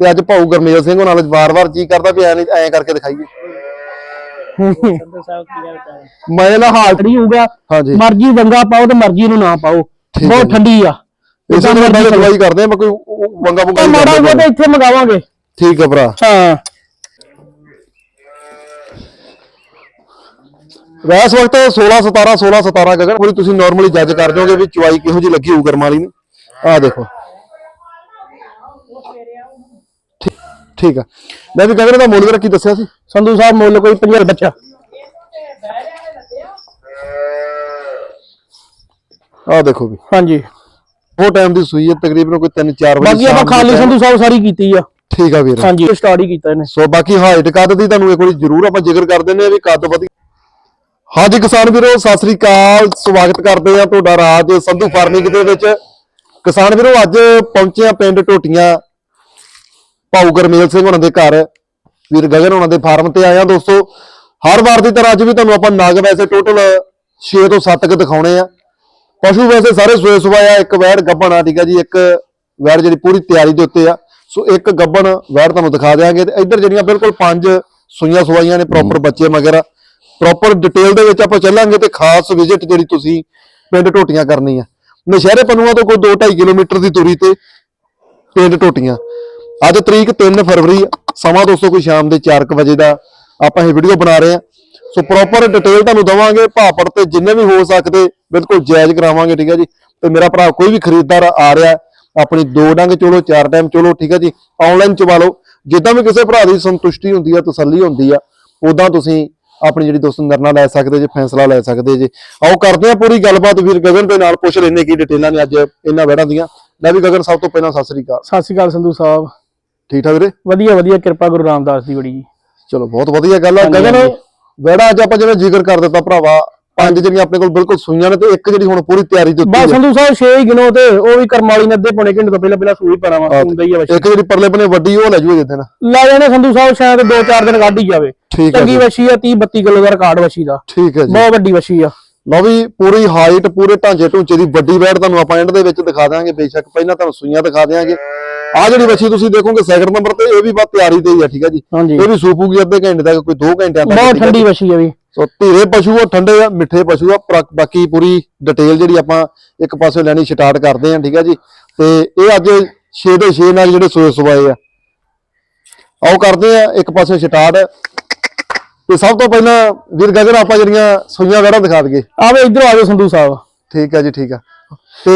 ਤੇ ਅੱਜ ਭਾਊ ਗਰਮੇਲ ਸਿੰਘ ਨਾਲ ਵਾਰ-ਵਾਰ ਜੀ ਕਰਦਾ ਵੀ ਐ ਨਹੀਂ ਐ ਕਰਕੇ ਦਿਖਾਈਏ। ਸੰਧੂ ਸਾਹਿਬ ਕੀ ਹਾਲ ਚਾਲ ਹੈ ਮੈਂ ਨਾ ਹਾਲ ਖੜੀ ਹੋਊਗਾ ਹਾਂਜੀ। ਮਰਜ਼ੀ ਵੰਗਾ ਪਾਓ ਤੇ ਮਰਜ਼ੀ ਨੂੰ ਨਾ ਪਾਓ। ਹੈ ਬਹੁਤ। ਠੰਡੀ ਆ। ਇਸੇ ਤਰ੍ਹਾਂ ਮੈਂ ਦਵਾਈ ਕਰਦੇ ਆ ਮੈਂ ਕੋਈ ਵੰਗਾ ਵੰਗਾ ਮਾੜਾ ਜਿਹਾ ਤੇ ਇੱਥੇ ਮੰਗਾਵਾਂਗੇ। ਠੀਕ ਹੈ ਭਰਾ। ਹਾਂ। ਵੈਸ ਵਕਤ 16 17 16 17 ਗਗਨ ਪੂਰੀ ਤੁਸੀਂ ਨਾਰਮਲੀ ਜੱਜ ਕਰ ਜਾਓਗੇ ਵੀ ਚੁਆਈ ਕਿਹੋ ਜੀ ਲੱਗੀ ਹੋਊ ਕਰਮ ਵਾਲੀ ਨੂੰ। ਆਹ ਦੇਖੋ। ਠੀਕ- ਆ। ਮੈਂ ਵੀ ਗਗਨ ਦਾ ਮੁੱਲ ਕੀ ਦੱਸਿਆ ਸੀ। ਸੰਧੂ ਸਾਹਿਬ ਮੁੱਲ ਕੋਈ 50 ਬੱਚਾ। ਆਹ ਦੇਖੋ ਵੀ। ਹਾਂਜੀ। ਉਹ ਟਾਈਮ ਦੀ ਸੂਈ ਹੈ ਤਕਰੀਬਨ ਕੋਈ 3-4 ਵਜੇ ਬਾਕੀ ਆਪਾਂ ਖਾਲੀ। ਸੰਧੂ ਸਾਹਿਬ ਸਾਰੀ ਕੀਤੀ ਆ। ਠੀਕ ਆ ਵੀਰ। ਹਾਂਜੀ ਸਟਾਰਟ ਹੀ ਕੀਤਾ ਇਹਨੇ। ਸੋ ਬਾਕੀ ਹਾਈਟ ਕੱਦ ਦੀ ਤੁਹਾਨੂੰ ਇੱਕ ਵਾਰੀ ਜ਼ਰੂਰ ਆਪਾਂ ਜ਼ਿਕਰ ਕਰ ਦਿੰਦੇ ਆ ਵੀ ਕੱਦ ਵਧੀ ਹਾਂਜੀ ਕਿਸਾਨ ਵੀਰੋ ਸਤਿ ਸ੍ਰੀ ਅਕਾਲ। ਸਵਾਗਤ ਕਰਦੇ ਆ ਤੁਹਾਡਾ ਰਾਜ ਸੰਧੂ ਫਾਰਮਿੰਗ ਦੇ ਵਿੱਚ। ਕਿਸਾਨ ਵੀਰੋ ਅੱਜ ਪਹੁੰਚੇ ਆ ਪਿੰਡ ਟੋਟੀਆਂ ਭਾਊ ਗਰਮੇਲ ਸਿੰਘ ਉਹਨਾਂ ਦੇ ਘਰ। ਵੀਰ ਗਗਨ ਉਹਨਾਂ ਦੇ ਫਾਰਮ ਤੇ ਆਇਆ ਦੋਸਤੋ। ਹਰ ਵਾਰ ਦੀ ਤਰ੍ਹਾਂ ਅੱਜ ਵੀ ਤੁਹਾਨੂੰ ਆਪਾਂ ਨਗ ਵੈਸੇ ਟੋਟਲ 6 ਤੋਂ 7 ਕ ਦਿਖਾਉਣੇ ਆ। ਪਸ਼ੂ ਵੈਸੇ ਸਾਰੇ ਸੋਏ ਸੁਆਇਆ ਇੱਕ ਵੈੜ ਆ ਠੀਕ ਆ ਜੀ ਇੱਕ ਵੈੜ ਜਿਹੜੀ ਪੂਰੀ ਤਿਆਰੀ ਦੇ ਉੱਤੇ ਆ। ਸੋ ਇੱਕ ਗੱਭਣ ਵੈੜ ਤੁਹਾਨੂੰ ਦਿਖਾ ਦਿਆਂਗੇ ਤੇ ਇੱਧਰ ਜਿਹੜੀਆਂ ਬਿਲਕੁਲ ਪੰਜ ਸੂਈਆਂ ਸਵਾਈਆਂ ਨੇ ਪ੍ਰੋਪਰ ਬੱਚੇ ਮਗਰ। ਪ੍ਰੋਪਰ ਡਿਟੇਲ ਦੇ ਵਿੱਚ ਆਪਾਂ ਚੱਲਾਂਗੇ ਤੇ ਖਾਸ ਵਿਜ਼ਿਟ ਜਿਹੜੀ ਤੁਸੀਂ ਪਿੰਡ ਟੋਟੀਆਂ ਕਰਨੀ ਆ। ਨਸ਼ਹਿਰੇ ਪਨੂਆ ਤੋਂ ਕੋਈ 2.5 ਕਿਲੋਮੀਟਰ ਦੀ ਦੂਰੀ ਤੇ ਪਿੰਡ ਟੋਟੀਆਂ ਅੱਜ ਤਰੀਕ 3 ਫਰਵਰੀ ਆ। ਸਮਾਂ ਦੋਸਤੋ ਕੋਈ ਸ਼ਾਮ ਦੇ 4:00 ਵਜੇ ਦਾ ਆਪਾਂ ਇਹ ਵੀਡੀਓ ਬਣਾ ਰਹੇ ਆ। ਸੋ ਪ੍ਰੋਪਰ ਡਿਟੇਲ ਤੁਹਾਨੂੰ ਦਵਾਂਗੇ ਭਾਪੜ ਤੇ ਜਿੰਨੇ ਵੀ ਹੋ ਸਕਦੇ, ਬਿਲਕੁਲ ਜਾਇਜ਼ ਕਰਾਵਾਂਗੇ, ਠੀਕ ਹੈ ਜੀ। ਤੇ ਮੇਰਾ ਭਰਾ ਕੋਈ ਵੀ ਖਰੀਦਦਾਰ ਆ ਰਿਹਾ, ਆਪਣੀ ਦੋ ਡੰਗ ਚਲੋ, ਚਾਰ ਟਾਈਮ ਚਲੋ, ਠੀਕ ਹੈ ਜੀ। ਆਨਲਾਈਨ ਚਵਾ ਲਓ। ਜਿੱਦਾਂ ਵੀ ਕਿਸੇ ਭਰਾ ਦੀ ਸੰਤੁਸ਼ਟੀ ਹੁੰਦੀ ਆ, ਤਸੱਲੀ ਹੁੰਦੀ ਆ ਉਦਾਂ ਤੁਸੀਂ ਆਪਣੀ ਜਿਹੜੀ ਦੋਸਤ ਨਿਰਣਾ ਲੈ ਸਕਦੇ ਜੇ, ਫੈਸਲਾ ਲੈ ਸਕਦੇ ਜੇ। ਆਓ ਕਰਦੇ ਆ ਪੂਰੀ ਗੱਲਬਾਤ, ਵੀਰ ਗਗਨ ਦੇ ਨਾਲ ਪੁੱਛ ਲੈਣੇ ਕੀ ਡਿਟੇਲਾਂ ਨੇ ਅੱਜ ਇਹਨਾਂ ਵੜਾਂ ਦੀਆਂ। ਲੈ ਵੀ ਗਗਨ, ਸਭ ਤੋਂ ਪਹਿਲਾਂ ਸਤਿ ਸ੍ਰੀ ਅਕਾਲ। ਸਤਿ ਸ਼੍ਰੀ ਅਕਾਲ ਸੰਧੂ ਸਾਹਿਬ। ਠੀਕ ਠਾਕ ਵੀਰੇ? ਵਧੀਆ ਵਧੀਆ ਕਿਰਪਾ ਗੁਰੂ ਰਾਮਦਾਸ ਦੀ ਬੜੀ ਜੀ। ਚਲੋ ਬਹੁਤ ਵਧੀਆ ਗੱਲ ਆ। ਗਗਨ। ਵੜਾ ਅੱਜ ਆਪਾਂ ਜਿਵੇਂ ਜ਼ਿਕਰ ਕਰ ਦਿੱਤਾ ਭਰਾਵਾ ਪੰਜ ਜਿਹੜੀਆਂ ਆਪਣੇ ਕੋਲ ਬਿਲਕੁਲ ਸੂਈਆਂ ਨੇ ਤੇ ਇੱਕ ਜਿਹੜੀ ਹੁਣ ਪੂਰੀ ਤਿਆਰੀ ਦੇ ਉੱਤੇ ਬਸ। ਸੰਧੂ ਸਾਹਿਬ 6 ਹੀ ਗਿਣੋ ਤੇ ਉਹ ਵੀ ਕਰਮਾਲੀ ਨੇ ਅੱਧੇ ਪੌਣੇ ਘੰਟੇ ਤੋਂ ਪਹਿਲਾਂ ਪਹਿਲਾਂ ਸੂਈ ਪਾਣਾ ਵਾ ਹੁੰਦਾ ਹੀ ਆ ਵੈਸੇ। ਇੱਕ ਜਿਹੜੀ ਪਰਲੇ ਬਨੇ ਵੱਡੀ ਉਹ ਲੈ ਜੂਏ ਜਿੱਦਣ ਲੈ ਜਾਣੇ ਸੰਧੂ ਸਾਹਿਬ ਸ਼ਾਇਦ 2-4 ਦਿਨ ਕੱਢ ਹੀ ਜਾਵੇ। ਚੰਗੀ ਵਛੀ ਆ 30 32 ਕਿਲੋ ਦਾ ਰਿਕਾਰਡ ਵਛੀ ਦਾ। ਠੀਕ ਹੈ ਜੀ। ਬਹੁਤ ਵੱਡੀ ਵਛੀ ਆ। ਲਓ ਵੀ ਪੂਰੀ ਹਾਈਟ ਪੂਰੇ ਢਾਂਚੇ ਢੂੰਚੇ ਦੀ ਵੱਡੀ ਵੈਟ ਤੁਹਾਨੂੰ ਆਪਾਂ ਐਂਡ ਦੇ ਵਿੱਚ ਦਿਖਾ ਦਾਂਗੇ ਬੇਸ਼ੱਕ ਪਹਿਲਾਂ ਤੁਹਾਨੂੰ ਸੂਈਆਂ ਦਿਖਾ ਦਿਆਂਗੇ। ਆ ਜਿਹੜੀ ਵੱਛੀ ਤੁਸੀਂ ਦੇਖੋਗੇ ਸੈਕਿੰਡ ਨੰਬਰ ਤੇ ਇਹ ਵੀ ਬਾ ਤਿਆਰੀ ਤੇ ਹੀ ਆ ਠੀਕ ਹੈ ਜੀ? ਇਹ ਵੀ ਸੂਪੂਗੀ ਅੱਧੇ ਘੰਟੇ ਤੱਕ ਕੋਈ 2 ਘੰਟਿਆਂ ਤੱਕ ਬਹੁਤ ਠੰਡੀ ਵਛੀ ਆ ਵੀ। ਸੋ ਧੀਰੇ ਪਸ਼ੂ ਆ ਠੰਡੇ ਆ ਮਿੱਠੇ ਪਸ਼ੂ ਆ ਬਾਕੀ ਪੂਰੀ ਡਿਟੇਲ ਜਿਹੜੀ ਆਪਾਂ ਇੱਕ ਪਾਸੇ ਲੈਣੀ ਸਟਾਰਟ ਕਰਦੇ ਆ ਠੀਕ ਆ ਜੀ? ਤੇ ਇਹ ਅੱਜ 6 ਦੇ 6 ਨਾਲ ਜਿਹੜੇ ਸੋਏ ਸਵਾਏ ਆ। ਆਓ ਕਰਦੇ ਆ ਇੱਕ ਪਾਸੇ ਸਟਾਰਟ ਤੇ ਸਭ ਤੋਂ ਪਹਿਲਾਂ ਵੀਰ ਗਗਨ ਆਪਾਂ ਜਿਹੜੀਆਂ ਸੂਈਆਂ ਵੜਾਂ ਦਿਖਾ ਦਈਏ। ਆਵੇ ਇਧਰੋਂ ਆਜੋ ਸੰਧੂ ਸਾਹਿਬ। ਠੀਕ ਆ ਜੀ ਠੀਕ ਆ। ਤੇ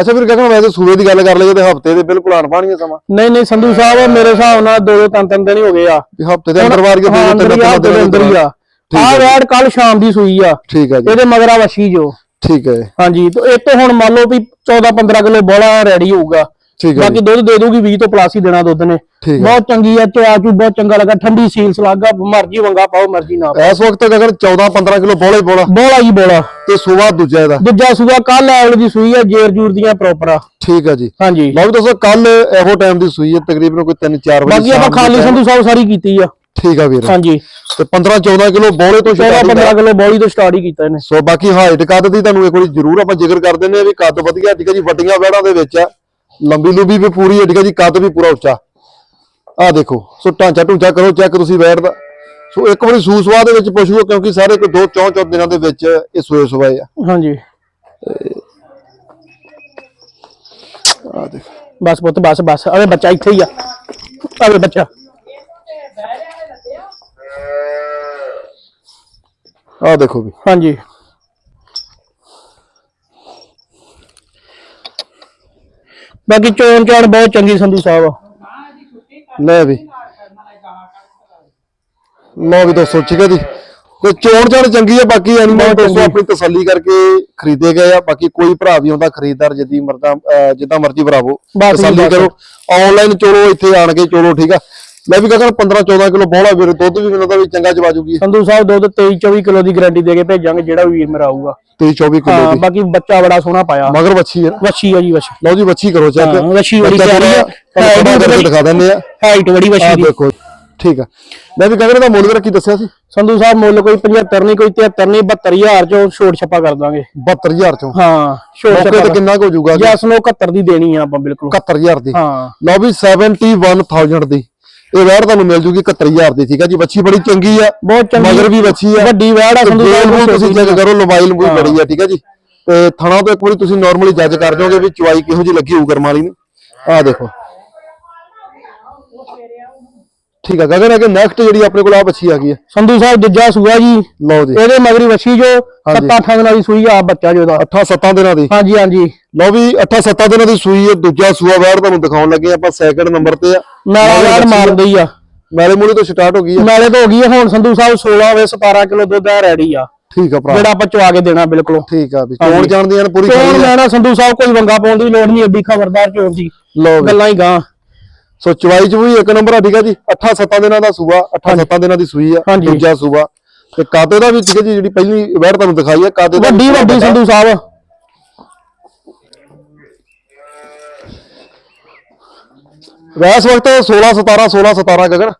ਅੱਛਾ ਵੀਰ ਗਗਨ ਵੈਸੇ ਸੂਏ ਦੀ ਗੱਲ ਕਰ ਲਈਏ ਤੇ ਹਫ਼ਤੇ ਦੇ ਬਿਲਕੁਲ ਆਣ ਪਾਣੀਆਂ ਸਮਾਂ। ਨਹੀਂ ਨਹੀਂ ਸੰਧੂ ਸਾਹਿਬ ਮੇਰੇ ਹਿਸਾਬ ਨਾਲ ਦੋ ਦੋ ਤਿੰਨ ਤਿੰਨ ਦਿਨ ਹੀ ਹੋ ਗਏ ਆ। ਹਫ਼ਤੇ ਦੇ ਅੰਦਰ ਵਾਰ ਕੇ ਹੀ ਆ, ਹਫ਼ਤੇ ਦੇ ਅੰਦਰ ਹੀ ਆ। ਆ। ਵੈੜ ਕੱਲ ਸ਼ਾਮ ਦੀ ਸੂਈ ਆ। ਠੀਕ ਆ ਜੀ। ਇਹਦੇ ਮਗਰ ਆ ਵਛੀ ਜੋ। ਠੀਕ ਹੈ। ਹਾਂਜੀ ਤੇ ਇਹ ਤੋਂ ਹੁਣ ਮੰਨ ਲਓ ਵੀ 14 15 ਕਿਲੋ ਬੋਲਾ ਰੈਡੀ ਹੋਊਗਾ। ਠੀਕ ਹੈ ਬਾਕੀ ਦੁੱਧ ਦੇ ਦੂਗੀ 20 ਤੋਂ ਪਲੱਸ ਹੀ ਦੇਣਾ ਦੁੱਧ ਨੇ। ਹੈ। ਬਹੁਤ ਚੰਗੀ ਆ ਚਾਚੂ ਬਹੁਤ ਚੰਗਾ ਲੱਗਾ। ਠੰਡੀ ਸੀਲਸ ਲੱਗਾ ਮਰਜ਼ੀ ਵੰਗਾ ਪਾਓ ਮਰਜ਼ੀ ਨਾ। ਇਸ ਵਕਤ ਗਗਨ 14 15 ਕਿਲੋ ਬੋਲੇ ਬੋਲਾ। ਬੋਲਾ ਜੀ ਬੋਲਾ। ਤੇ ਸੂਆ ਦੂਜਾ ਇਹਦਾ। ਦੂਜਾ ਸੂਆ ਕੱਲ ਐਵਲ ਦੀ ਸੂਈ ਆ ਜੇਰ ਜੂਰ ਦੀਆਂ ਪ੍ਰੋਪਰ ਆ। ਠੀਕ ਆ ਜੀ। ਹਾਂਜੀ। ਵੀ ਦੱਸੋ ਕੱਲ ਇਹੋ ਟਾਈਮ ਦੀ ਸੂਈ ਹੈ ਤਕਰੀਬਨ ਕੋਈ 3-4 ਵਜੇ ਬਾਕੀ ਆਪਾਂ ਖਾਲੀ। ਸੰਧੂ ਸਾਹਿਬ ਸਾਰੀ ਕੀਤੀ ਆ। ਠੀਕ ਆ ਵੀਰ। ਹਾਂਜੀ। ਤੇ 15-14 ਕਿਲੋ ਬੋਲੇ ਤੋਂ 14 ਸ਼ੁਰੂ 15 ਕਿਲੋ ਬੋਲੀ ਤੋਂ ਸਟਾਰਟ ਹੀ ਕੀਤਾ ਇਹਨੇ। ਸੋ ਬਾਕੀ ਹਾਈਟ ਕੱਦ ਦੀ ਤੁਹਾਨੂੰ ਇੱਕ ਵਾਰੀ ਜ਼ਰੂਰ ਆਪਾਂ ਜ਼ਿਕਰ ਕਰ ਦਿੰਦੇ ਆ ਵੀ ਕੱਦ ਵਧੀਆ ਠੀਕ ਹੈ ਜੀ ਵੱਡੀਆਂ ਵੈੜਾਂ ਦੇ ਵਿੱਚ ਆ। ਲੰਬੀ ਲੁੰਬੀ ਵੀ ਪੂਰੀ ਹੈ ਠੀਕ ਹੈ ਜੀ ਕੱਦ ਵੀ ਪੂਰਾ ਉੱਚਾ। ਆ ਦੇਖੋ ਸੋ ਢਾਂਚਾ ਢੂੰਚਾ ਕਰੋ ਚੈੱਕ ਤੁਸੀਂ ਵੈੜ ਦਾ ਸੋ ਇੱਕ ਵਾਰੀ ਸੂਸਵਾ ਦੇ ਵਿੱਚ ਪਸ਼ੂ ਕਿਉਂਕਿ ਸਾਰੇ ਕੋਈ ਦੋ ਚੌਂ ਚੌਂ ਦਿਨਾਂ ਦੇ ਵਿੱਚ ਇਹ ਸੋਏ ਸਵਾਏ ਆ। ਹਾਂਜੀ। ਆ ਦੇਖੋ। ਬਸ ਪੁੱਤ ਬਸ ਬਸ। ਅਵੇ ਬੱਚਾ ਇੱਥੇ ਹੀ ਆ। ਅਵੇ ਬੱਚਾ। ਆ ਦੇਖੋ ਵੀ। ਹਾਂਜੀ। ਬਾਕੀ ਚੋਣ ਚਾਣ ਬਹੁਤ ਚੰਗੀ ਸੰਧੂ ਸਾਹਿਬ ਲੈ ਵੀ। ਲਓ ਵੀ ਦੋਸਤੋ ਠੀਕ ਹੈ ਜੀ। ਤੇ ਚੋਣ ਚਾਣ ਚੰਗੀ ਹੈ ਬਾਕੀ ਐਨੀਮਲ ਦੋਸਤੋ ਆਪਣੀ ਤਸੱਲੀ ਕਰਕੇ ਖਰੀਦੇ ਗਏ ਆ। ਬਾਕੀ ਕੋਈ ਭਰਾ ਵੀ ਆਉਂਦਾ ਖਰੀਦਦਾਰ ਜਿੱਦੀ ਮਰਦਾ ਜਿੱਦਾਂ ਮਰਜ਼ੀ ਭਰਾਵੋ ਤਸੱਲੀ। ਕਰੋ। ਆਨਲਾਈਨ ਚੋਲੋ ਇੱਥੇ ਆਣ ਕੇ ਚੋਲੋ ਠੀਕ ਆ। ਮੈਂ ਵੀ ਕਹਿੰਦਾ 15 14 ਕਿਲੋ ਬੋਲਾ ਵੀਰ ਦੁੱਧ ਵੀ ਮੈਨੂੰ ਤਾਂ ਵੀ ਚੰਗਾ ਚਵਾ ਜੂਗੀ। ਸੰਧੂ ਸਾਹਿਬ ਦੁੱਧ 23 24 ਕਿਲੋ ਦੀ ਗਾਰੰਟੀ ਦੇ ਕੇ ਭੇਜਾਂਗੇ ਜਿਹੜਾ ਵੀਰ ਮੇਰਾ ਆਊਗਾ। 23 24 ਕਿਲੋ ਹਾਂ ਦੀ। ਬਾਕੀ ਬੱਚਾ ਬੜਾ ਸੋਹਣਾ ਪਾਇਆ। ਮਗਰ ਵੱਛੀ ਹੈ ਨਾ। ਵੱਛੀ ਆ ਜੀ ਵੱਛੀ। ਲਓ ਜੀ ਵੱਛੀ ਕਰੋ ਚੈੱਕ। ਹਾਂ, ਵੱਛੀ ਬੜੀ ਬੱਚਾ ਪਿਆਰੀ ਆ। ਤੁਹਾਨੂੰ ਹੈ ਕਰਕੇ ਦਿਖਾ ਦਿੰਦੇ ਆ। ਹਾਈਟ ਬੜੀ ਆ ਵੱਛੀ ਦੀ। ਦੇਖੋ ਠੀਕ ਆ। ਮੈਂ ਵੀ ਕਹਿੰਦਾ ਦਾ ਮੁੱਲ ਵੀਰ ਕੀ ਦੱਸਿਆ ਸੀ। ਸੰਧੂ ਸਾਹਿਬ ਮੁੱਲ ਕੋਈ 75 ਨਹੀਂ ਕੋਈ 73 ਨਹੀਂ 72000 ਚੋਂ ਛੋਟ ਛੱਪਾ ਕਰ ਦਾਂਗੇ। 72000 ਚੋਂ। ਹਾਂ ਛੋਟ ਮੌਕੇ ਛੱਪਾ ਤੇ ਕਿੰਨਾ ਕੁ ਹੋ ਜਾਊਗਾ ਜਸ ਨੂੰ 71 ਦੀ ਦੇਣੀ ਆ ਆਪਾਂ ਬਿਲਕੁਲ। 71000 ਦੀ। ਹਾਂ। ਲਓ ਵੀ 71000 ਦੀ। ਇਹ ਵੈੜ ਤੁਹਾਨੂੰ ਮਿਲ ਜੂਗੀ 71000 ਦੀ ਠੀਕ ਆ ਜੀ? ਬੱਚੀ ਬੜੀ ਚੰਗੀ ਆ ਬਹੁਤ ਚੰਗੀ। ਮਗਰ ਵੀ ਬੱਚੀ ਆ। ਵੱਡੀ ਵੈੜ ਆ ਸੰਧੂ ਸਾਹਿਬ ਤੁਸੀਂ ਚੈੱਕ ਕਰੋ ਮੋਬਾਈਲ ਮੂਵੀ ਬੜੀ ਆ ਠੀਕ ਆ ਜੀ? ਤੇ ਥਣਾ ਤੋਂ ਇੱਕ ਵਾਰੀ ਤੁਸੀਂ ਨਾਰਮਲੀ ਜੱਜ ਕਰ ਜਾਓਗੇ ਵੀ ਚੁਆਈ ਕਿਹੋ ਜੀ ਲੱਗੀ ਹੋਊ ਕਰਮਾਲੀ ਨੂੰ। ਆਹ ਦੇਖੋ। ਠੀਕ ਆ ਗਗਨ ਅਗੇ ਨੈਕਸਟ ਜਿਹੜੀ ਆਪਣੇ ਕੋਲ ਆ ਬੱਚੀ ਆ ਗਈ ਹੈ ਸੰਧੂ ਸਾਹਿਬ ਦੂਜਾ ਸੂਆ ਜੀ। ਲਓ ਜੀ। ਇਹਦੇ ਮਗਰੀ ਵੱਛੀ ਜੋ ਹਾਂਜੀ। 7-8 ਦਿਨਾਂ ਦੀ ਸੂਈ ਆ ਬੱਚਾ ਜੋ ਦਾ 8-7 ਦਿਨਾਂ ਦੀ। ਹਾਂਜੀ ਹਾਂਜੀ। ਲਓ ਵੀ 8-7 ਦਿਨਾਂ ਦੀ ਸੂਈ ਹੈ ਦੂਜਾ ਸੂਆ ਵੈੜ ਤੁਹਾਨੂੰ ਦਿਖਾਉਣ ਲੱਗੇ ਆਪਾਂ ਸੈਕਿੰਡ ਨੰਬਰ ਤੇ ਆ। ਨਾਲਾ ਆ। ਮਾਰਦੀ ਆ। ਨਾਲੇ ਮੂਲੇ ਤੋਂ ਸਟਾਰਟ ਹੋ ਗਈ ਹੈ ਨਾਲੇ ਤੋਂ ਹੋ ਗਈ ਆ ਹੁਣ ਸੰਧੂ ਸਾਹਿਬ 16 ਵੇ 17 ਕਿਲੋ ਦੁੱਧ ਆ ਰੈਡੀ ਆ। ਠੀਕ ਆ ਭਰਾ। ਜਿਹੜਾ ਆਪਾਂ ਚਵਾ ਕੇ ਦੇਣਾ ਬਿਲਕੁਲ। ਠੀਕ ਆ ਵੀ ਚੋਣ ਜਾਣਦੀਆਂ ਨੇ ਪੂਰੀ ਚੋਣ ਆ। ਲੈਣਾ ਸੰਧੂ ਸਾਹਿਬ ਕੋਈ ਵੰਗਾ ਪਾਉਣ ਦੀ ਲੋੜ ਨਹੀਂ ਏਡੀ ਖਬਰਦਾਰ ਚੋਣ ਦੀ। ਗੱਲਾਂ ਹੀ ਗਾਂ। ਸੋ ਚਵਾਈ ਚ ਵੀ ਇੱਕ ਨੰਬਰ ਆ ਠੀਕ ਆ ਜੀ? 8-7 ਦਿਨਾਂ ਦਾ ਸੂਆ 8-7 ਦਿਨਾਂ ਦੀ ਸੂਈ ਆ ਹਾਂਜੀ। ਦੂਜਾ ਸੂਆ। ਤੇ ਕਾਤੇ ਦਾ ਵੀ ਠੀਕ ਹੈ ਜੀ ਜਿਹੜੀ ਪਹਿਲੀ ਵੈੜ ਤੁਹਾਨੂੰ ਦਿਖਾਈ ਆ ਕਾਤੇ ਦਾ ਵੱਡੀ ਵੱਡੀ। ਸੰਧੂ ਸਾਹਿਬ। ਵੈਸ ਵਕਤ 16 17 16 17 ਗਗਨ।